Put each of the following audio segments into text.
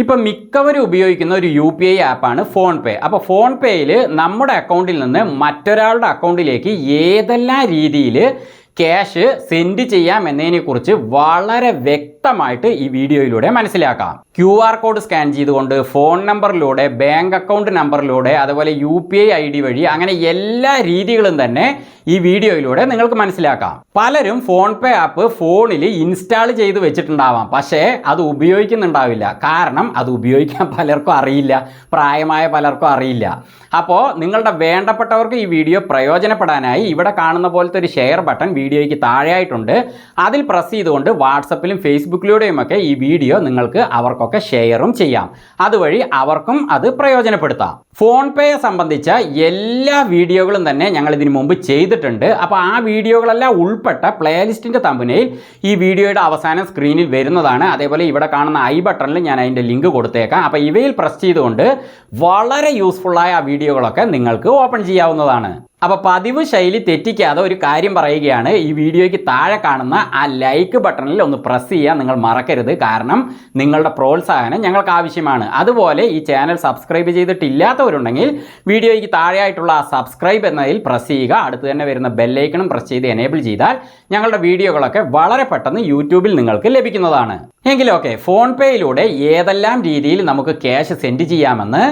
ഇപ്പം മിക്കവരും ഉപയോഗിക്കുന്ന ഒരു യു പി ഐ ആപ്പാണ് ഫോൺ പേ അപ്പോൾ ഫോൺ പേയിൽ നമ്മുടെ അക്കൗണ്ടിൽ നിന്ന് മറ്റൊരാളുടെ അക്കൗണ്ടിലേക്ക് ഏതെല്ലാം രീതിയിൽ ക്യാഷ് സെൻഡ് ചെയ്യാം എന്നതിനെക്കുറിച്ച് വളരെ വ്യക്തമായിട്ട് ഈ വീഡിയോയിലൂടെ മനസ്സിലാക്കാം. ക്യു ആർ കോഡ് സ്കാൻ ചെയ്തുകൊണ്ട് ഫോൺ നമ്പറിലൂടെ ബാങ്ക് അക്കൗണ്ട് നമ്പറിലൂടെ അതുപോലെ U P I I D വഴി അങ്ങനെ എല്ലാ രീതികളും തന്നെ ഈ വീഡിയോയിലൂടെ നിങ്ങൾക്ക് മനസ്സിലാക്കാം. പലരും ഫോൺ പേ ആപ്പ് ഫോണിൽ ഇൻസ്റ്റാൾ ചെയ്ത് വെച്ചിട്ടുണ്ടാവാം. പക്ഷേ അത് ഉപയോഗിക്കുന്നുണ്ടാവില്ല. കാരണം അത് ഉപയോഗിക്കാൻ പലർക്കും അറിയില്ല. പ്രായമായ പലർക്കും അറിയില്ല. അപ്പോൾ നിങ്ങളുടെ വേണ്ടപ്പെട്ടവർക്ക് ഈ വീഡിയോ പ്രയോജനപ്പെടാനായി ഇവിടെ കാണുന്ന പോലത്തെ ഒരു ഷെയർ ബട്ടൺ വീഡിയോയ്ക്ക് താഴെയായിട്ടുണ്ട്. അതിൽ പ്രസ് ചെയ്തുകൊണ്ട് വാട്സപ്പിലും ഫേസ്ബുക്കിലൂടെയുമൊക്കെ ഈ വീഡിയോ നിങ്ങൾക്ക് അവർക്കൊക്കെ ഷെയറും ചെയ്യാം. അതുവഴി അവർക്കും അത് പ്രയോജനപ്പെടുത്താം. ഫോൺ പേയെ സംബന്ധിച്ച എല്ലാ വീഡിയോകളും തന്നെ ഞങ്ങൾ ഇതിനു മുമ്പ് ചെയ്തിട്ടുണ്ട്. അപ്പോൾ ആ വീഡിയോകളെല്ലാം ഉൾപ്പെട്ട പ്ലേലിസ്റ്റിന്റെ തമ്പനയിൽ ഈ വീഡിയോയുടെ അവസാനം സ്ക്രീനിൽ വരുന്നതാണ്. അതേപോലെ ഇവിടെ കാണുന്ന ഐ ബട്ടണിൽ ഞാൻ അതിന്റെ ലിങ്ക് കൊടുത്തേക്കാം. അപ്പോൾ ഇവയിൽ പ്രസ് ചെയ്തുകൊണ്ട് വളരെ യൂസ്ഫുള്ളായ ആ വീഡിയോകളൊക്കെ നിങ്ങൾക്ക് ഓപ്പൺ ചെയ്യാവുന്നതാണ്. അപ്പോൾ പതിവ് ശൈലി തെറ്റിക്കാതെ ഒരു കാര്യം പറയുകയാണ്. ഈ വീഡിയോയ്ക്ക് താഴെ കാണുന്ന ആ ലൈക്ക് ബട്ടണിൽ ഒന്ന് പ്രസ് ചെയ്യാൻ നിങ്ങൾ മറക്കരുത്. കാരണം നിങ്ങളുടെ പ്രോത്സാഹനം ഞങ്ങൾക്ക് ആവശ്യമാണ്. അതുപോലെ ഈ ചാനൽ സബ്സ്ക്രൈബ് ചെയ്തിട്ടില്ലാത്തവരുണ്ടെങ്കിൽ വീഡിയോയ്ക്ക് താഴെയായിട്ടുള്ള സബ്സ്ക്രൈബ് എന്നതിൽ പ്രസ് ചെയ്യുക. അടുത്ത് തന്നെ വരുന്ന ബെല്ലൈക്കണും പ്രസ് ചെയ്ത് എനേബിൾ ചെയ്താൽ ഞങ്ങളുടെ വീഡിയോകളൊക്കെ വളരെ പെട്ടെന്ന് യൂട്യൂബിൽ നിങ്ങൾക്ക് ലഭിക്കുന്നതാണ്. എങ്കിലും ഓക്കെ ഫോൺ പേയിലൂടെ ഏതെല്ലാം രീതിയിൽ നമുക്ക് ക്യാഷ് സെൻഡ് ചെയ്യാമെന്ന്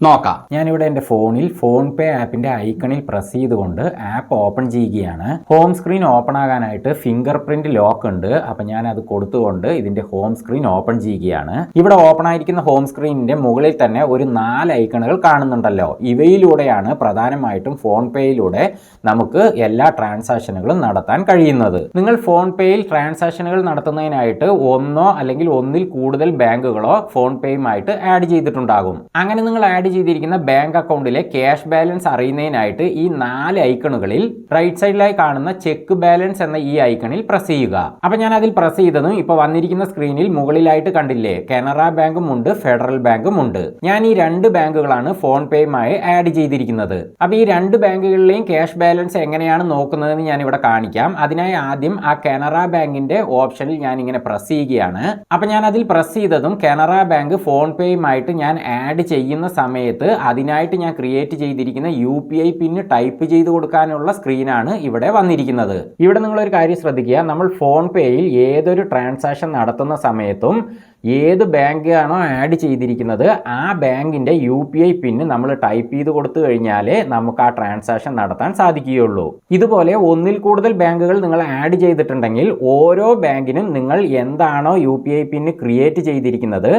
നോക്കാം. ഞാനിവിടെ എന്റെ ഫോണിൽ ഫോൺ പേ ആപ്പിന്റെ ഐക്കണിൽ പ്രസ് ചെയ്തുകൊണ്ട് ആപ്പ് ഓപ്പൺ ചെയ്യുകയാണ്. ഹോം സ്ക്രീൻ ഓപ്പൺ ആകാനായിട്ട് ഫിംഗർ പ്രിന്റ് ലോക്ക് ഉണ്ട്. അപ്പം ഞാൻ അത് കൊടുത്തുകൊണ്ട് ഇതിന്റെ ഹോം സ്ക്രീൻ ഓപ്പൺ ചെയ്യുകയാണ്. ഇവിടെ ഓപ്പൺ ആയിരിക്കുന്ന ഹോം സ്ക്രീനിന്റെ മുകളിൽ തന്നെ ഒരു നാല് ഐക്കണുകൾ കാണുന്നുണ്ടല്ലോ. ഇവയിലൂടെയാണ് പ്രധാനമായിട്ടും ഫോൺ പേയിലൂടെ നമുക്ക് എല്ലാ ട്രാൻസാക്ഷനുകളും നടത്താൻ കഴിയുന്നത്. നിങ്ങൾ ഫോൺ പേയിൽ ട്രാൻസാക്ഷനുകൾ നടത്തുന്നതിനായിട്ട് ഒന്നോ അല്ലെങ്കിൽ ഒന്നിൽ കൂടുതൽ ബാങ്കുകളോ ഫോൺ പേയുമായിട്ട് ആഡ് ചെയ്തിട്ടുണ്ടാകും. അങ്ങനെ നിങ്ങൾ ആഡ് ചെയ്തിരിക്കുന്ന ബാങ്ക് അക്കൗണ്ടിലെ ക്യാഷ് ബാലൻസ് അറിയുന്നതിനായിട്ട് ഈ നാല് ഐക്കണുകളിൽ റൈറ്റ് സൈഡിലായി കാണുന്ന ചെക്ക് ബാലൻസ് എന്ന ഈ ഐക്കണിൽ പ്രസ് ചെയ്യുക. അപ്പൊ ഞാൻ അതിൽ പ്രസ് ചെയ്തതും ഇപ്പൊ വന്നിരിക്കുന്ന സ്ക്രീനിൽ മുകളിലായിട്ട് കണ്ടില്ലേ? കനറ ബാങ്കും ഉണ്ട് ഫെഡറൽ ബാങ്കും ഉണ്ട്. ഞാൻ ഈ രണ്ട് ബാങ്കുകളാണ് ഫോൺ പേയുമായി ആഡ് ചെയ്തിരിക്കുന്നത്. അപ്പൊ ഈ രണ്ട് ബാങ്കുകളിലെയും ക്യാഷ് ബാലൻസ് എങ്ങനെയാണ് നോക്കുന്നതെന്ന് ഞാൻ ഇവിടെ കാണിക്കാം. അതിനായി ആദ്യം ആ കനറ ബാങ്കിന്റെ ഓപ്ഷനിൽ ഞാൻ ഇങ്ങനെ പ്രസ് ചെയ്യുകയാണ്. അപ്പൊ ഞാൻ അതിൽ പ്രസ് ചെയ്തതും കനറ ബാങ്ക് ഫോൺ പേയുമായിട്ട് ഞാൻ ആഡ് ചെയ്യുന്ന സമയത്ത് അതിനായിട്ട് ഞാൻ ക്രിയേറ്റ് ചെയ്തിരിക്കുന്ന U P I PIN type ചെയ്ത് കൊടുക്കാനുള്ള സ്ക്രീനാണ് ഇവിടെ വന്നിരിക്കുന്നത്. ഇവിടെ നിങ്ങളൊരു കാര്യം ശ്രദ്ധിക്കുക. നമ്മൾ ഫോൺ പേയിൽ ഏതൊരു ട്രാൻസാക്ഷൻ നടത്തുന്ന സമയത്തും ഏത് ബാങ്കാണോ ആഡ് ചെയ്തിരിക്കുന്നത് ആ ബാങ്കിന്റെ യു പി ഐ പിന്ന് നമ്മൾ ടൈപ്പ് ചെയ്ത് കൊടുത്തു കഴിഞ്ഞാലേ നമുക്ക് ആ ട്രാൻസാക്ഷൻ നടത്താൻ സാധിക്കുകയുള്ളൂ. ഇതുപോലെ ഒന്നിൽ കൂടുതൽ ബാങ്കുകൾ നിങ്ങൾ ആഡ് ചെയ്തിട്ടുണ്ടെങ്കിൽ ഓരോ ബാങ്കിനും നിങ്ങൾ എന്താണോ U P I PIN create ചെയ്തിരിക്കുന്നത്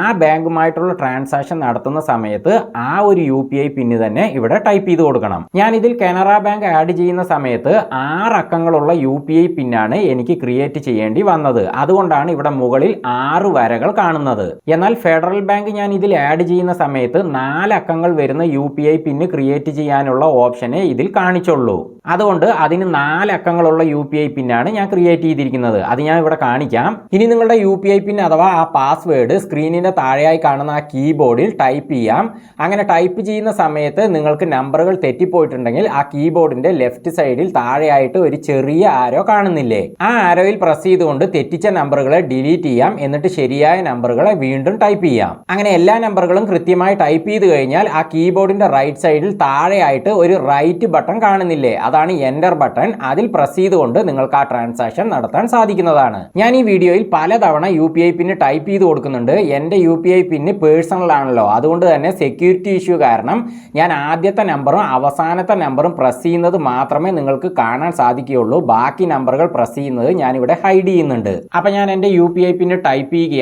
ആ ബാങ്കുമായിട്ടുള്ള ട്രാൻസാക്ഷൻ നടത്തുന്ന സമയത്ത് ആ ഒരു യു പി ഐ പിന്ന് തന്നെ ഇവിടെ ടൈപ്പ് ചെയ്ത് കൊടുക്കണം. ഞാൻ ഇതിൽ കനറ ബാങ്ക് ആഡ് ചെയ്യുന്ന സമയത്ത് ആറ് അക്കങ്ങളുള്ള യു പി ഐ പിന്നാണ് എനിക്ക് ക്രിയേറ്റ് ചെയ്യേണ്ടി വന്നത്. അതുകൊണ്ടാണ് ഇവിടെ മുകളിൽ ആറ് വരകൾ കാണുന്നത്. എന്നാൽ ഫെഡറൽ ബാങ്ക് ഞാൻ ഇതിൽ ആഡ് ചെയ്യുന്ന സമയത്ത് നാല് അക്കങ്ങൾ വരുന്ന U P I PIN create ചെയ്യാനുള്ള ഓപ്ഷനെ ഇതിൽ കാണിച്ചുള്ളൂ. അതുകൊണ്ട് അതിന് നാല് അക്കങ്ങളുള്ള യു പി ഐ പിന്നാണ് ഞാൻ ക്രിയേറ്റ് ചെയ്തിരിക്കുന്നത്. അത് ഞാൻ ഇവിടെ കാണിക്കാം. ഇനി നിങ്ങളുടെ യു പി ഐ പിൻ അഥവാ ആ പാസ്വേഡ് സ്ക്രീനിന്റെ താഴെയായി കാണുന്ന ആ കീബോർഡിൽ ടൈപ്പ് ചെയ്യാം. അങ്ങനെ ടൈപ്പ് ചെയ്യുന്ന സമയത്ത് നിങ്ങൾക്ക് നമ്പറുകൾ തെറ്റിപ്പോയിട്ടുണ്ടെങ്കിൽ ആ കീബോർഡിന്റെ ലെഫ്റ്റ് സൈഡിൽ താഴെയായിട്ട് ഒരു ചെറിയ ആരോ കാണുന്നില്ലേ? ആ ആരോയിൽ പ്രസ് ചെയ്തുകൊണ്ട് തെറ്റിച്ച നമ്പറുകളെ ഡിലീറ്റ് ചെയ്യാം. എന്നിട്ട് ശരിയായ നമ്പറുകളെ വീണ്ടും ടൈപ്പ് ചെയ്യാം. അങ്ങനെ എല്ലാ നമ്പറുകളും കൃത്യമായി ടൈപ്പ് ചെയ്ത് കഴിഞ്ഞാൽ ആ കീബോർഡിന്റെ റൈറ്റ് സൈഡിൽ താഴെയായിട്ട് ഒരു റൈറ്റ് ബട്ടൺ കാണുന്നില്ലേ? അതാണ് എന്റർ ബട്ടൺ. അതിൽ പ്രസ് ചെയ്തുകൊണ്ട് നിങ്ങൾക്ക് ആ ട്രാൻസാക്ഷൻ നടത്താൻ സാധിക്കുന്നതാണ്. ഞാൻ ഈ വീഡിയോയിൽ പലതവണ U P I PIN type ചെയ്ത് കൊടുക്കുന്നുണ്ട്. എന്റെ U P I PIN personal ആണല്ലോ അതുകൊണ്ട് തന്നെ സെക്യൂരിറ്റി ഇഷ്യൂ കാരണം ഞാൻ ആദ്യത്തെ നമ്പറും അവസാനത്തെ നമ്പറും പ്രസ് ചെയ്യുന്നത് മാത്രമേ നിങ്ങൾക്ക് കാണാൻ സാധിക്കുകയുള്ളൂ. ബാക്കി നമ്പറുകൾ പ്രസ് ചെയ്യുന്നത് ഞാനിവിടെ ഹൈഡ് ചെയ്യുന്നുണ്ട്. അപ്പം ഞാൻ എന്റെ U P I PIN type ചെയ്യുകയാണ്.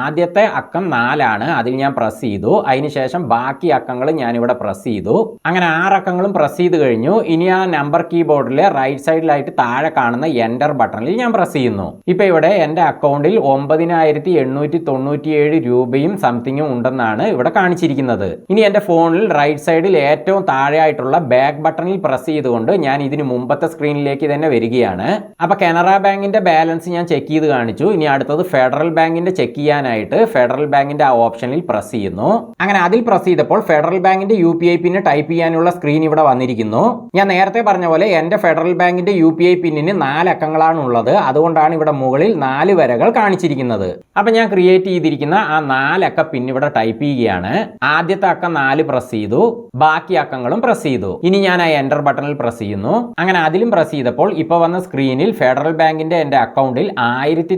ആദ്യത്തെ അക്കം നാലാണ്. അതിൽ ഞാൻ പ്രസ് ചെയ്തു. അതിനുശേഷം ബാക്കി അക്കങ്ങൾ ഞാനിവിടെ പ്രസ് ചെയ്തു. അങ്ങനെ ആറക്കങ്ങളും പ്രസ് ചെയ്ത് കഴിഞ്ഞു. ഇനി ആ നമ്പർ കീബോർഡിലെ റൈറ്റ് സൈഡിലായിട്ട് താഴെ കാണുന്ന എന്റർ ബട്ടണിൽ ഞാൻ പ്രസ് ചെയ്യുന്നു. ഇപ്പോൾ ഇവിടെ എന്റെ അക്കൗണ്ടിൽ ഒമ്പതിനായിരത്തി എണ്ണൂറ്റി തൊണ്ണൂറ്റിയേഴ് രൂപയും സംതിങ്ങും ഉണ്ടെന്നാണ് ഇവിടെ കാണിച്ചിരിക്കുന്നത്. ഇനി എന്റെ ഫോണിൽ റൈറ്റ് സൈഡിൽ ഏറ്റവും താഴെയായിട്ടുള്ള ബാക്ക് ബട്ടണിൽ പ്രസ് ചെയ്തുകൊണ്ട് ഞാൻ ഇതിന് മുമ്പത്തെ സ്ക്രീനിലേക്ക് തന്നെ വരികയാണ്. അപ്പോൾ കനറ ബാങ്കിന്റെ ബാലൻസ് ഞാൻ ചെക്ക് ചെയ്ത് കാണിച്ചു. ഇനി അടുത്തത് ഫെഡറൽ ബാങ്കിന്റെ ചെക്ക് ചെയ്യാനായിട്ട് ഫെഡറൽ ബാങ്കിന്റെ ആ ഓപ്ഷനിൽ പ്രസ് ചെയ്യുന്നു. അങ്ങനെ അതിൽ പ്രസ് ചെയ്തപ്പോൾ ഫെഡറൽ ബാങ്കിന്റെ U P I PIN type ചെയ്യാനുള്ള സ്ക്രീൻ ഇവിടെ വന്നിരിക്കുന്നു. ഞാൻ നേരത്തെ പറഞ്ഞ പോലെ എന്റെ ഫെഡറൽ ബാങ്കിന്റെ യു പി ഐ പിന്നിന് നാല് അക്കങ്ങളാണ് ഉള്ളത് അതുകൊണ്ടാണ് ഇവിടെ മുകളിൽ നാല് വരകൾ കാണിച്ചിരിക്കുന്നത്. അപ്പൊ ഞാൻ ക്രിയേറ്റ് ചെയ്തിരിക്കുന്ന ആ നാലക്ക പിൻ ഇവിടെ ടൈപ്പ് ചെയ്യുകയാണ്. ആദ്യത്തെ അക്കം നാല് പ്രസ് ചെയ്തു. ബാക്കി അക്കങ്ങളും പ്രസ് ചെയ്തു. ഇനി ഞാൻ ആ എന്റർ ബട്ടണിൽ പ്രസ് ചെയ്യുന്നു. അങ്ങനെ അതിലും പ്രസ് ചെയ്തപ്പോൾ ഇപ്പോൾ വന്ന സ്ക്രീനിൽ ഫെഡറൽ ബാങ്കിന്റെ എന്റെ അക്കൗണ്ടിൽ ആയിരത്തി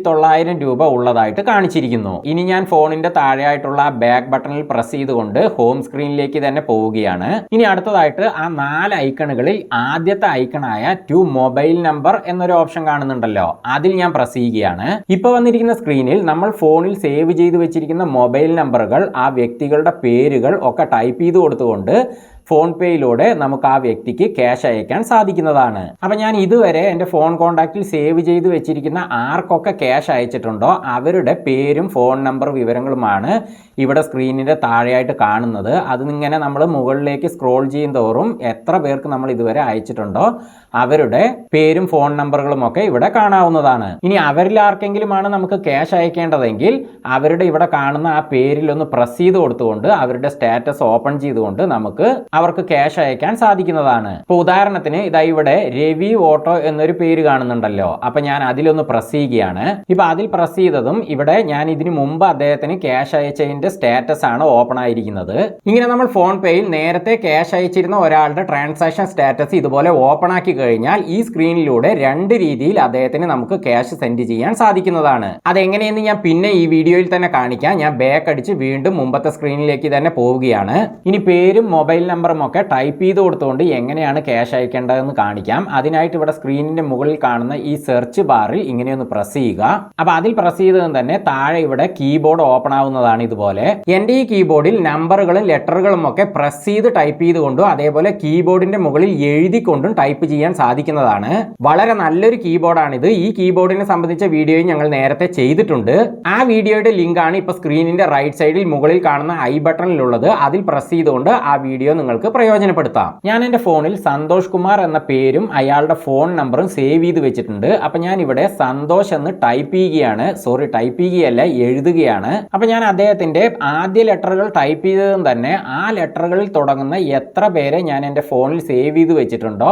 രൂപ ഉള്ളതായിട്ട് കാണിച്ചിരിക്കുന്നു. ഇനി ഞാൻ ഫോണിന്റെ താഴെയായിട്ടുള്ള ബാക്ക് ബട്ടണിൽ പ്രസ് ചെയ്തുകൊണ്ട് ഹോം സ്ക്രീനിലേക്ക് തന്നെ പോവുകയാണ്. ഇനി അടുത്തതായിട്ട് ആ നാല് ഐക്കണുകളിൽ ആദ്യത്തെ ഐക്കണായ ടു മൊബൈൽ നമ്പർ എന്നൊരു ഓപ്ഷൻ കാണുന്നുണ്ടല്ലോ. അതിൽ ഞാൻ പ്രസ് ചെയ്യുകയാണ്. ഇപ്പോൾ വന്നിരിക്കുന്ന സ്ക്രീനിൽ നമ്മൾ ഫോണിൽ സേവ് ചെയ്ത് വെച്ചിരിക്കുന്ന മൊബൈൽ നമ്പറുകൾ ആ വ്യക്തികളുടെ പേരുകൾ ഒക്കെ ടൈപ്പ് ചെയ്ത് കൊടുത്തുകൊണ്ട് ഫോൺ പേയിലൂടെ നമുക്ക് ആ വ്യക്തിക്ക് ക്യാഷ് അയക്കാൻ സാധിക്കുന്നതാണ്. അപ്പം ഞാൻ ഇതുവരെ എന്റെ ഫോൺ കോൺടാക്റ്റിൽ സേവ് ചെയ്ത് വെച്ചിരിക്കുന്ന ആർക്കൊക്കെ ക്യാഷ് അയച്ചിട്ടുണ്ടോ അവരുടെ പേരും ഫോൺ നമ്പർ വിവരങ്ങളുമാണ് ഇവിടെ സ്ക്രീനിന്റെ താഴെയായിട്ട് കാണുന്നത്. അതിങ്ങനെ നമ്മൾ മുകളിലേക്ക് സ്ക്രോൾ ചെയ്യും തോറും എത്ര പേർക്ക് നമ്മൾ ഇതുവരെ അയച്ചിട്ടുണ്ടോ അവരുടെ പേരും ഫോൺ നമ്പറുകളും ഒക്കെ ഇവിടെ കാണാവുന്നതാണ്. ഇനി അവരിൽ ആർക്കെങ്കിലുമാണ് നമുക്ക് ക്യാഷ് അയക്കേണ്ടതെങ്കിൽ അവരുടെ ഇവിടെ കാണുന്ന ആ പേരിൽ ഒന്ന് പ്രസ് ചെയ്ത് കൊടുത്തുകൊണ്ട് അവരുടെ സ്റ്റാറ്റസ് ഓപ്പൺ ചെയ്തുകൊണ്ട് നമുക്ക് അവർക്ക് ക്യാഷ് അയക്കാൻ സാധിക്കുന്നതാണ്. ഇപ്പോൾ ഉദാഹരണത്തിന് ഇതാ ഇവിടെ രവി ഓട്ടോ എന്നൊരു പേര് കാണുന്നുണ്ടല്ലോ. അപ്പൊ ഞാൻ അതിലൊന്ന് പ്രസ് ചെയ്യുകയാണ്. ഇപ്പൊ അതിൽ പ്രസ് ചെയ്തതും ഇവിടെ ഞാൻ ഇതിനു മുമ്പ് അദ്ദേഹത്തിന് ക്യാഷ് അയച്ചതിന്റെ സ്റ്റാറ്റസ് ആണ് ഓപ്പൺ ആയിരിക്കുന്നത്. ഇങ്ങനെ നമ്മൾ ഫോൺ പേയിൽ നേരത്തെ ക്യാഷ് അയച്ചിരുന്ന ഒരാളുടെ ട്രാൻസാക്ഷൻ സ്റ്റാറ്റസ് ഇതുപോലെ ഓപ്പൺ ആക്കി കഴിഞ്ഞാൽ ഈ സ്ക്രീനിലൂടെ രണ്ട് രീതിയിൽ അദ്ദേഹത്തിന് നമുക്ക് ക്യാഷ് സെൻഡ് ചെയ്യാൻ സാധിക്കുന്നതാണ്. അതെങ്ങനെയെന്ന് ഞാൻ പിന്നെ ഈ വീഡിയോയിൽ തന്നെ കാണിക്കാം. ഞാൻ ബാക്ക് അടിച്ച് വീണ്ടും മുമ്പത്തെ സ്ക്രീനിലേക്ക് തന്നെ പോവുകയാണ്. ഇനി പേരും മൊബൈൽ നമ്പറും ഒക്കെ ടൈപ്പ് ചെയ്ത് കൊടുത്തുകൊണ്ട് എങ്ങനെയാണ് ക്യാഷ് അയക്കേണ്ടതെന്ന് കാണിക്കാം. അതിനായിട്ട് ഇവിടെ സ്ക്രീനിന്റെ മുകളിൽ കാണുന്ന ഈ സെർച്ച് ബാറിൽ ഇങ്ങനെയൊന്ന് പ്രസ് ചെയ്യുക. അപ്പൊ അതിൽ പ്രസ് ചെയ്തതും തന്നെ താഴെ ഇവിടെ കീബോർഡ് ഓപ്പൺ ആവുന്നതാണ് ഇതുപോലെ. എന്റെ ഈ കീബോർഡിൽ നമ്പറുകളും ലെറ്ററുകളും ഒക്കെ പ്രസ് ചെയ്ത് ടൈപ്പ് ചെയ്തുകൊണ്ടും അതേപോലെ കീബോർഡിന്റെ മുകളിൽ എഴുതിക്കൊണ്ടും ടൈപ്പ് ചെയ്യാൻ സാധിക്കുന്നതാണ്. വളരെ നല്ലൊരു കീബോർഡാണിത് ഈ കീബോർഡിനെ സംബന്ധിച്ച വീഡിയോയും ഞങ്ങൾ നേരത്തെ ചെയ്തിട്ടുണ്ട്. ആ വീഡിയോയുടെ ലിങ്കാണ് ആണ് ഇപ്പൊ സ്ക്രീനിന്റെ റൈറ്റ് സൈഡിൽ മുകളിൽ കാണുന്ന ഐ ബട്ടണിലുള്ളത് അതിൽ പ്രസ് ചെയ്തുകൊണ്ട് ആ വീഡിയോ നിങ്ങൾക്ക് പ്രയോജനപ്പെടുത്താം. ഞാൻ എന്റെ ഫോണിൽ സന്തോഷ് കുമാർ എന്ന പേരും അയാളുടെ ഫോൺ നമ്പറും സേവ് ചെയ്ത് വെച്ചിട്ടുണ്ട്. അപ്പൊ ഞാൻ ഇവിടെ സന്തോഷ് എന്ന് ടൈപ്പ് ചെയ്യുകയാണ്. സോറി ടൈപ്പ് ചെയ്യുകയല്ല എഴുതുകയാണ്. അപ്പൊ ഞാൻ അദ്ദേഹത്തിന്റെ ആദ്യ ലെറ്ററുകൾ ടൈപ്പ് ചെയ്തതും തന്നെ ആ ലെറ്ററുകളിൽ തുടങ്ങുന്ന എത്ര പേരെ ഞാൻ എന്റെ ഫോണിൽ സേവ് ചെയ്ത് വെച്ചിട്ടുണ്ടോ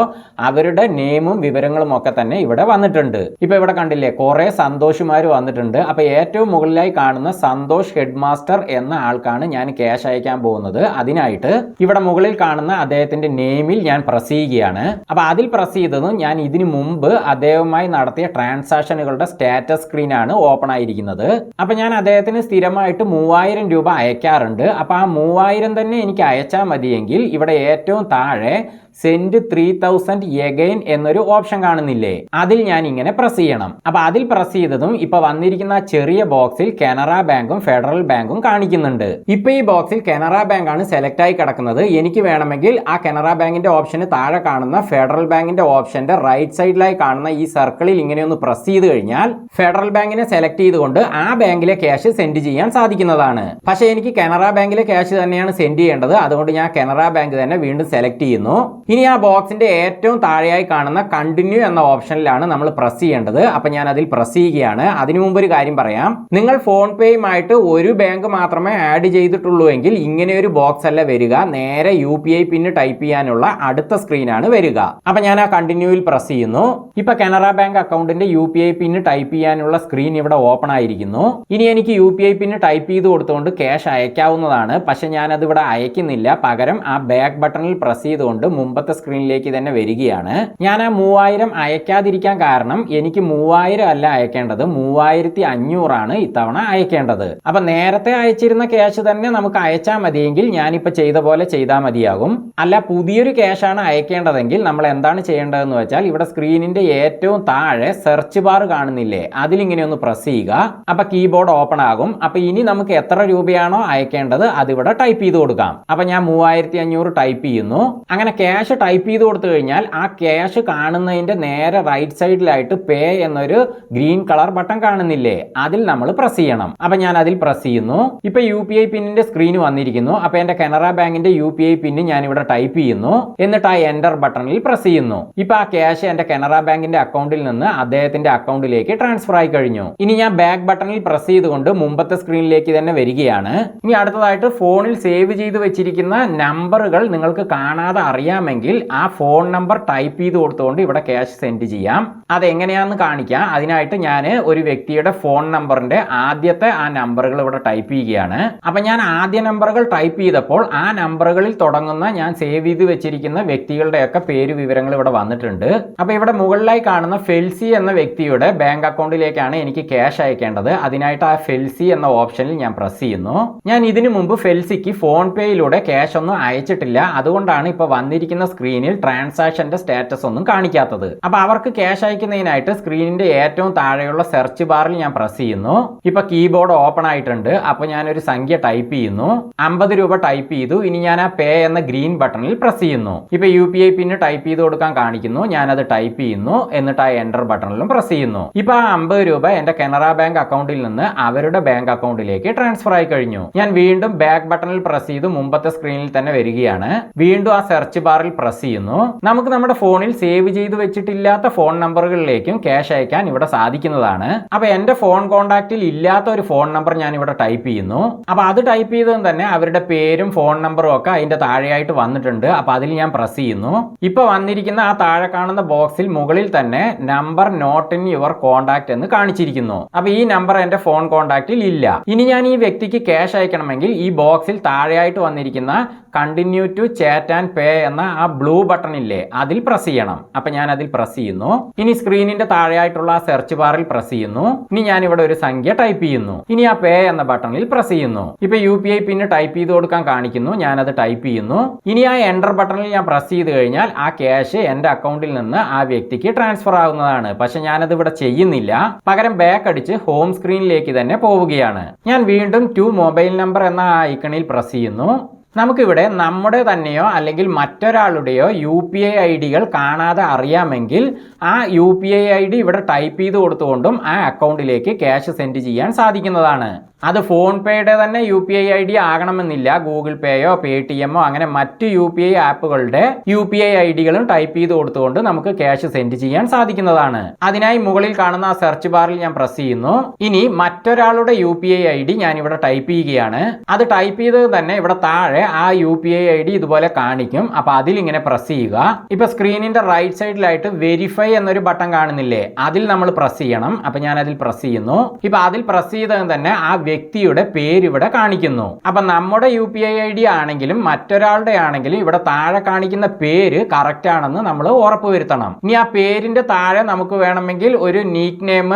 അവരുടെ നെയിമും വിവരങ്ങളും ഒക്കെ തന്നെ ഇവിടെ വന്നിട്ടുണ്ട്. ഇപ്പൊ ഇവിടെ കണ്ടില്ലേ കുറേ സന്തോഷുമാർ വന്നിട്ടുണ്ട്. അപ്പൊ ഏറ്റവും മുകളിലായി കാണുന്ന സന്തോഷ് ഹെഡ് മാസ്റ്റർ എന്ന ആൾക്കാണ് ഞാൻ ക്യാഷ് അയക്കാൻ പോകുന്നത്. അതിനായിട്ട് ഇവിടെ മുകളിൽ കാണുന്ന അദ്ദേഹത്തിന്റെ നെയിമിൽ ഞാൻ പ്രസ് ചെയ്യുകയാണ്. അപ്പൊ അതിൽ പ്രസ് ചെയ്തതും ഞാൻ ഇതിനു മുമ്പ് അദ്ദേഹവുമായി നടത്തിയ ട്രാൻസാക്ഷനുകളുടെ സ്റ്റാറ്റസ് സ്ക്രീൻ ആണ് ഓപ്പൺ ആയിരിക്കുന്നത്. അപ്പൊ ഞാൻ അദ്ദേഹത്തിന് സ്ഥിരമായിട്ട് മൂവായിരം രൂപ അയക്കാറുണ്ട്. അപ്പൊ ആ മൂവായിരം തന്നെ എനിക്ക് അയച്ചാൽ മതിയെങ്കിൽ ഇവിടെ ഏറ്റവും താഴെ സെൻഡ് ത്രീ തൗസൻഡ് എഗൈൻ എന്നൊരു ഓപ്ഷൻ കാണുന്നില്ലേ? അതിൽ ഞാൻ ഇങ്ങനെ പ്രസ് ചെയ്യണം. അപ്പൊ അതിൽ പ്രസ് ചെയ്തതും ഇപ്പൊ വന്നിരിക്കുന്ന ചെറിയ ബോക്സിൽ കനറ ബാങ്കും ഫെഡറൽ ബാങ്കും കാണിക്കുന്നുണ്ട്. ഇപ്പൊ ഈ ബോക്സിൽ കനറ ബാങ്ക് ആണ് സെലക്ട് ആയി കിടക്കുന്നത്. എനിക്ക് വേണമെങ്കിൽ ആ കനറ ബാങ്കിന്റെ ഓപ്ഷന് താഴെ കാണുന്ന ഫെഡറൽ ബാങ്കിന്റെ ഓപ്ഷന്റെ റൈറ്റ് സൈഡിലായി കാണുന്ന ഈ സർക്കിളിൽ ഇങ്ങനെ ഒന്ന് പ്രസ് ചെയ്ത് കഴിഞ്ഞാൽ ഫെഡറൽ ബാങ്കിനെ സെലക്ട് ചെയ്തുകൊണ്ട് ആ ബാങ്കിലെ ക്യാഷ് സെൻഡ് ചെയ്യാൻ സാധിക്കുന്നതാണ്. പക്ഷേ എനിക്ക് കനറ ബാങ്കിലെ ക്യാഷ് തന്നെയാണ് സെൻഡ് ചെയ്യേണ്ടത്. അതുകൊണ്ട് ഞാൻ കനറ ബാങ്ക് തന്നെ വീണ്ടും സെലക്ട് ചെയ്യുന്നു. ഇനി ആ ബോക്സിന്റെ ഏറ്റവും താഴെയായി കാണുന്ന കണ്ടിന്യൂ എന്ന ഓപ്ഷനിലാണ് നമ്മൾ പ്രസ് ചെയ്യേണ്ടത്. അപ്പം ഞാൻ അതിൽ പ്രസ് ചെയ്യുകയാണ്. അതിനു മുമ്പ് ഒരു കാര്യം പറയാം. നിങ്ങൾ ഫോൺ പേയുമായിട്ട് ഒരു ബാങ്ക് മാത്രമേ ആഡ് ചെയ്തിട്ടുള്ളൂ എങ്കിൽ ഇങ്ങനെ ഒരു ബോക്സ് അല്ല വരിക. നേരെ U P I PIN type ചെയ്യാനുള്ള അടുത്ത സ്ക്രീനാണ് വരിക. അപ്പൊ ഞാൻ ആ കണ്ടിന്യൂവിൽ പ്രസ് ചെയ്യുന്നു. ഇപ്പൊ കനറ ബാങ്ക് അക്കൗണ്ടിന്റെ U P I PIN type ചെയ്യാനുള്ള സ്ക്രീൻ ഇവിടെ ഓപ്പൺ ആയിരിക്കുന്നു. ഇനി എനിക്ക് U P I PIN type ചെയ്ത് കൊടുത്തുകൊണ്ട് ക്യാഷ് അയക്കാവുന്നതാണ്. പക്ഷെ ഞാൻ അത് ഇവിടെ അയക്കുന്നില്ല. പകരം ആ ബാക്ക് ബട്ടണിൽ പ്രസ് ചെയ്തുകൊണ്ട് മുമ്പത്തെ സ്ക്രീനിലേക്ക് തന്നെ വരികയാണ്. ഞാൻ ആ മൂവായിരം അയക്കാതിരിക്കാൻ കാരണം എനിക്ക് മൂവായിരം അല്ല അയക്കേണ്ടത്. മൂവായിരത്തി അഞ്ഞൂറാണ് ഇത്തവണ അയക്കേണ്ടത്. അപ്പൊ നേരത്തെ അയച്ചിരുന്ന ക്യാഷ് തന്നെ നമുക്ക് അയച്ചാൽ മതിയെങ്കിൽ ഞാനിപ്പോ ചെയ്ത പോലെ ചെയ്താൽ മതിയാകും. അല്ല പുതിയൊരു ക്യാഷാണ് അയക്കേണ്ടതെങ്കിൽ നമ്മൾ എന്താണ് ചെയ്യേണ്ടതെന്ന് വെച്ചാൽ ഇവിടെ സ്ക്രീനിന്റെ ഏറ്റവും താഴെ സെർച്ച് ബാർ കാണുന്നില്ലേ അതിലിങ്ങനെ ഒന്ന് പ്രസ് ചെയ്യുക. അപ്പോൾ കീബോർഡ് ഓപ്പൺ ആകും. അപ്പോൾ ഇനി നമുക്ക് എത്ര രൂപയാണോ അയക്കേണ്ടത് അതിവിടെ ടൈപ്പ് ചെയ്ത് കൊടുക്കാം. അപ്പോൾ ഞാൻ മൂവായിരത്തി അഞ്ഞൂറ് ടൈപ്പ് ചെയ്യുന്നു. അങ്ങനെ ക്യാഷ് ടൈപ്പ് ചെയ്ത് കൊടുത്തു കഴിഞ്ഞാൽ ആ ക്യാഷ് കാണുന്നതിന്റെ നേരെ റൈറ്റ് സൈഡിലായിട്ട് പേ എന്നൊരു ഗ്രീൻ കളർ ബട്ടൺ കാണുന്നില്ലേ അതിൽ നമ്മൾ പ്രസ് ചെയ്യണം. അപ്പോൾ ഞാൻ അതിൽ പ്രസ് ചെയ്യുന്നു. ഇപ്പോൾ യു പി ഐ പിന്നിന്റെ സ്ക്രീൻ വന്നിരിക്കുന്നു. അപ്പോൾ എന്റെ കനറ ബാങ്കിന്റെ യു പി ഐ പിന്ന് ഞാൻ ഇവിടെ ടൈപ്പ് ചെയ്യുന്നു. എന്നിട്ട് ആ എന്റർ ബട്ടണിൽ പ്രസ് ചെയ്യുന്നു. ഇപ്പം ആ ക്യാഷ് എന്റെ കനറ ബാങ്കിന്റെ അക്കൗണ്ടിൽ നിന്ന് അദ്ദേഹത്തിന്റെ അക്കൗണ്ടിലേക്ക് ട്രാൻസ്ഫർ ആയി കഴിഞ്ഞു. ഇനി ഞാൻ ബാക്ക് ബട്ടണിൽ പ്രസ് ചെയ്തുകൊണ്ട് മുമ്പത്തെ സ്ക്രീനിലേക്ക് തന്നെ വരികയാണ്. ഇനി അടുത്തതായിട്ട് ഫോണിൽ സേവ് ചെയ്ത് വെച്ചിരിക്കുന്ന നമ്പറുകൾ നിങ്ങൾക്ക് കാണാതെ അറിയാമെങ്കിൽ ആ ഫോൺ നമ്പർ ടൈപ്പ് ചെയ്ത് കൊടുത്തുകൊണ്ട് ഇവിടെ ക്യാഷ് സെൻഡ് ചെയ്യാം. അത് എങ്ങനെയാണെന്ന് കാണിക്കാം. അതിനായിട്ട് ഞാൻ ഒരു വ്യക്തിയുടെ ഫോൺ നമ്പറിന്റെ ആദ്യത്തെ ആ നമ്പറുകൾ ഇവിടെ ടൈപ്പ് ചെയ്യുകയാണ്. അപ്പൊ ഞാൻ ആദ്യ നമ്പറുകൾ ടൈപ്പ് ചെയ്തപ്പോൾ ആ നമ്പറുകളിൽ തുടങ്ങുന്ന ഞാൻ സേവ് ചെയ്ത് വെച്ചിരിക്കുന്ന വ്യക്തികളുടെയൊക്കെ പേര് വിവരങ്ങൾ ഇവിടെ വന്നിട്ടുണ്ട്. അപ്പൊ ഇവിടെ മുകളിലായി കാണുന്ന ഫെൽസി എന്ന വ്യക്തിയുടെ ബാങ്ക് അക്കൗണ്ടിലേക്കാണ് എനിക്ക് ക്യാഷ് അയക്കേണ്ടത്. അതിനായിട്ട് ആ ഫെൽസി എന്ന ഓപ്ഷനിൽ ഞാൻ പ്രസ് ചെയ്യുന്നു. ഞാൻ ഇതിനു മുമ്പ് ഫെൽസിക്ക് ഫോൺ പേയിലൂടെ ക്യാഷ് ഒന്നും അയച്ചിട്ടില്ല. അതുകൊണ്ടാണ് ഇപ്പൊ വന്നിരിക്കുന്ന സ്ക്രീനിൽ ട്രാൻസാക്ഷന്റെ സ്റ്റാറ്റസ് ഒന്നും കാണിക്കാത്തത്. അപ്പൊ അവർക്ക് ക്യാഷ് അയക്കുന്നതിനായിട്ട് സ്ക്രീനിന്റെ ഏറ്റവും താഴെയുള്ള സെർച്ച് ബാറിൽ ഞാൻ പ്രസ് ചെയ്യുന്നു. ഇപ്പൊ കീബോർഡ് ഓപ്പൺ ആയിട്ടുണ്ട്. അപ്പൊ ഞാൻ ഒരു സംഖ്യ ടൈപ്പ് ചെയ്യുന്നു. അമ്പത് രൂപ ടൈപ്പ് ചെയ്തു. ഇനി ഞാൻ ആ പേ എന്ന ഗ്രീൻ ബട്ടണിൽ പ്രസ് ചെയ്യുന്നു. ഇപ്പൊ U P I PIN type ചെയ്ത് കൊടുക്കാൻ കാണിക്കുന്നു. ഞാനത് ടൈപ്പ് ചെയ്യുന്നു. എന്നിട്ട് ആ എന്റർ ബട്ടണിലും പ്രസ് ചെയ്യുന്നു. ഇപ്പൊ ആ അമ്പത് രൂപ എന്റെ കനറ ബാങ്ക് അക്കൗണ്ടിൽ നിന്ന് അവരുടെ ബാങ്ക് അക്കൗണ്ടിലേക്ക് ട്രാൻസ്ഫർ ആയി കഴിഞ്ഞു. ഞാൻ വീണ്ടും ബാക്ക് ബട്ടണിൽ പ്രസ് ചെയ്ത് മുമ്പത്തെ സ്ക്രീനിൽ തന്നെ വരികയാണ്. വീണ്ടും ആ സെർച്ച് ബാറിൽ പ്രസ് ചെയ്യുന്നു. നമുക്ക് നമ്മുടെ ഫോണിൽ സേവ് ചെയ്ത് വെച്ചിട്ടില്ലാത്ത ഫോൺ നമ്പറുകളിലേക്കും ക്യാഷ് അയക്കാൻ ഇവിടെ സാധിക്കുന്നതാണ്. അപ്പൊ എന്റെ ഫോൺ കോൺടാക്റ്റിൽ ഇല്ലാത്ത ഒരു ഫോൺ നമ്പർ ഞാൻ ഇവിടെ ടൈപ്പ് ചെയ്യുന്നു. അപ്പൊ അത് ടൈപ്പ് ചെയ്തതും തന്നെ അവരുടെ പേരും ഫോൺ നമ്പറും ഒക്കെ അതിന്റെ താഴെയായിട്ട് വന്നിട്ടുണ്ട്. അപ്പൊ അതിൽ ഞാൻ പ്രസ് ചെയ്യുന്നു. ഇപ്പൊ വന്നിരിക്കുന്ന ആ താഴെ കാണുന്ന ബോക്സിൽ മുകളിൽ തന്നെ number note in your contact എന്ന് കാണിച്ചിരിക്കുന്നു. അപ്പൊ ഈ നമ്പർ എന്റെ ഫോൺ കോൺടാക്റ്റിൽ ഇല്ല. ഇനി ഞാൻ ഈ വ്യക്തിക്ക് ക്യാഷ് അയക്കണമെങ്കിൽ ഈ ബോക്സിൽ താഴെയായിട്ട് വന്നിരിക്കുന്ന continue to chat and pay എന്ന ആ ബ്ലൂ ബട്ടൺ ഇല്ലേ അതിൽ പ്രസ് ചെയ്യണം. അപ്പൊ ഞാൻ അതിൽ പ്രസ് ചെയ്യുന്നു. ഇനി സ്ക്രീനിന്റെ താഴെയായിട്ടുള്ള ആ സെർച്ച് ബാറിൽ പ്രസ് ചെയ്യുന്നു. ഇനി ഞാൻ ഇവിടെ ഒരു സംഖ്യ ടൈപ്പ് ചെയ്യുന്നു. ഇനി ആ പേ എന്ന ബട്ടണിൽ പ്രസ് ചെയ്യുന്നു. ഇപ്പൊ U P I PIN type ചെയ്ത് കൊടുക്കാൻ കാണിക്കുന്നു. ഞാൻ അത് ടൈപ്പ് ചെയ്യുന്നു. ഇനി ആ എന്റർ ബട്ടണിൽ ഞാൻ പ്രസ് ചെയ്ത് കഴിഞ്ഞാൽ ആ ക്യാഷ് എന്റെ അക്കൗണ്ടിൽ നിന്ന് ആ വ്യക്തിക്ക് ട്രാൻസ്ഫർ ആവുന്നതാണ്. പക്ഷെ ഞാനത് ഇവിടെ ചെയ്യുന്നില്ല. പകരം ബാക്ക് അടിച്ച് ഹോം സ്ക്രീനിലേക്ക് തന്നെ പോവുകയാണ്. ഞാൻ വീണ്ടും ടു മൊബൈൽ നമ്പർ എന്ന ആ ഐക്കണിൽ പ്രസ് ചെയ്യുന്നു. നമുക്കിവിടെ നമ്മുടെ തന്നെയോ അല്ലെങ്കിൽ മറ്റൊരാളുടെയോ യു പി ഐ ഐ ഡികൾ കാണാതെ അറിയാമെങ്കിൽ ആ U P I I D ഇവിടെ ടൈപ്പ് ചെയ്ത് കൊടുത്തുകൊണ്ടും ആ അക്കൗണ്ടിലേക്ക് ക്യാഷ് സെൻഡ് ചെയ്യാൻ സാധിക്കുന്നതാണ്. അത് ഫോൺ പേയുടെ തന്നെ U P I I D ആകണമെന്നില്ല. ഗൂഗിൾ പേയോ പേ ടി എമ്മോ അങ്ങനെ മറ്റ് യു പി ഐ ആപ്പുകളുടെ യു പി ഐ ഐ ഡികളും ടൈപ്പ് ചെയ്ത് കൊടുത്തുകൊണ്ട് നമുക്ക് ക്യാഷ് സെൻഡ് ചെയ്യാൻ സാധിക്കുന്നതാണ്. അതിനായി മുകളിൽ കാണുന്ന ആ സെർച്ച് ബാറിൽ ഞാൻ പ്രസ് ചെയ്യുന്നു. ഇനി മറ്റൊരാളുടെ U P I I D ഞാൻ ഇവിടെ ടൈപ്പ് ചെയ്യുകയാണ്. അത് ടൈപ്പ് ചെയ്തത് തന്നെ ഇവിടെ താഴെ ആ U P I I D ഇതുപോലെ കാണിക്കും. അപ്പൊ അതിൽ ഇങ്ങനെ പ്രസ് ചെയ്യുക. ഇപ്പൊ സ്ക്രീനിന്റെ റൈറ്റ് സൈഡിലായിട്ട് വെരിഫൈ എന്നൊരു ബട്ടൺ കാണുന്നില്ലേ? അതിൽ നമ്മൾ പ്രസ് ചെയ്യണം. അപ്പൊ ഞാൻ അതിൽ പ്രസ് ചെയ്യുന്നു. ഇപ്പൊ അതിൽ പ്രസ് ചെയ്തത് തന്നെ ആ വ്യക്തിയുടെ പേര് ഇവിടെ കാണിക്കുന്നു. അപ്പൊ നമ്മുടെ U P I I D ആണെങ്കിലും മറ്റൊരാളുടെ ആണെങ്കിലും ഇവിടെ താഴെ കാണിക്കുന്ന പേര് കറക്റ്റ് ആണെന്ന് നമ്മൾ ഉറപ്പുവരുത്തണം. ഇനി ആ പേരിന്റെ താഴെ നമുക്ക് വേണമെങ്കിൽ ഒരു നീക്ക് നെയിം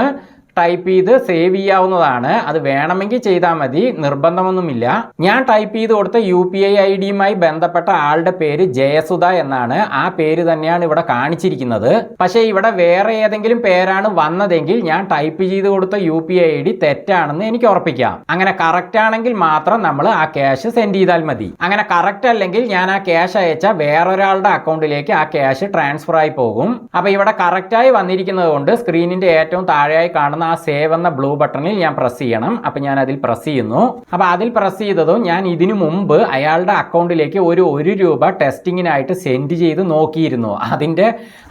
ടൈപ്പ് ചെയ്ത് സേവ് ചെയ്യാവുന്നതാണ്. അത് വേണമെങ്കിൽ ചെയ്താൽ മതി. നിർബന്ധമൊന്നുമില്ല. ഞാൻ ടൈപ്പ് ചെയ്ത് കൊടുത്ത യു പി ഐ ഐ ഡിയുമായി ബന്ധപ്പെട്ട ആളുടെ പേര് ജയസുധ എന്നാണ്. ആ പേര് തന്നെയാണ് ഇവിടെ കാണിച്ചിരിക്കുന്നത്. പക്ഷേ ഇവിടെ വേറെ ഏതെങ്കിലും പേരാണ് വന്നതെങ്കിൽ ഞാൻ ടൈപ്പ് ചെയ്ത് കൊടുത്ത യു പി ഐ ഡി തെറ്റാണെന്ന് എനിക്ക് ഉറപ്പിക്കാം. അങ്ങനെ കറക്റ്റ് ആണെങ്കിൽ മാത്രം നമ്മൾ ആ ക്യാഷ് സെൻഡ് ചെയ്താൽ മതി. അങ്ങനെ കറക്റ്റ് അല്ലെങ്കിൽ ഞാൻ ആ ക്യാഷ് അയച്ച വേറൊരാളുടെ അക്കൗണ്ടിലേക്ക് ആ ക്യാഷ് ട്രാൻസ്ഫർ ആയി പോകും. അപ്പോൾ ഇവിടെ കറക്റ്റായി വന്നിരിക്കുന്നത് കൊണ്ട് സ്ക്രീനിന്റെ ഏറ്റവും താഴെയായി കാണുന്ന ആ സേവ് എന്ന ബ്ലൂ ബട്ടണിൽ ഞാൻ പ്രസ് ചെയ്യണം. അപ്പം ഞാൻ അതിൽ പ്രസ് ചെയ്യുന്നു. അപ്പോൾ അതിൽ പ്രസ് ചെയ്തതും ഞാൻ ഇതിനു മുമ്പ് അയാളുടെ അക്കൗണ്ടിലേക്ക് ഒരു ഒരു രൂപ ടെസ്റ്റിങ്ങിനായിട്ട് സെൻഡ് ചെയ്ത് നോക്കിയിരുന്നു. അതിന്റെ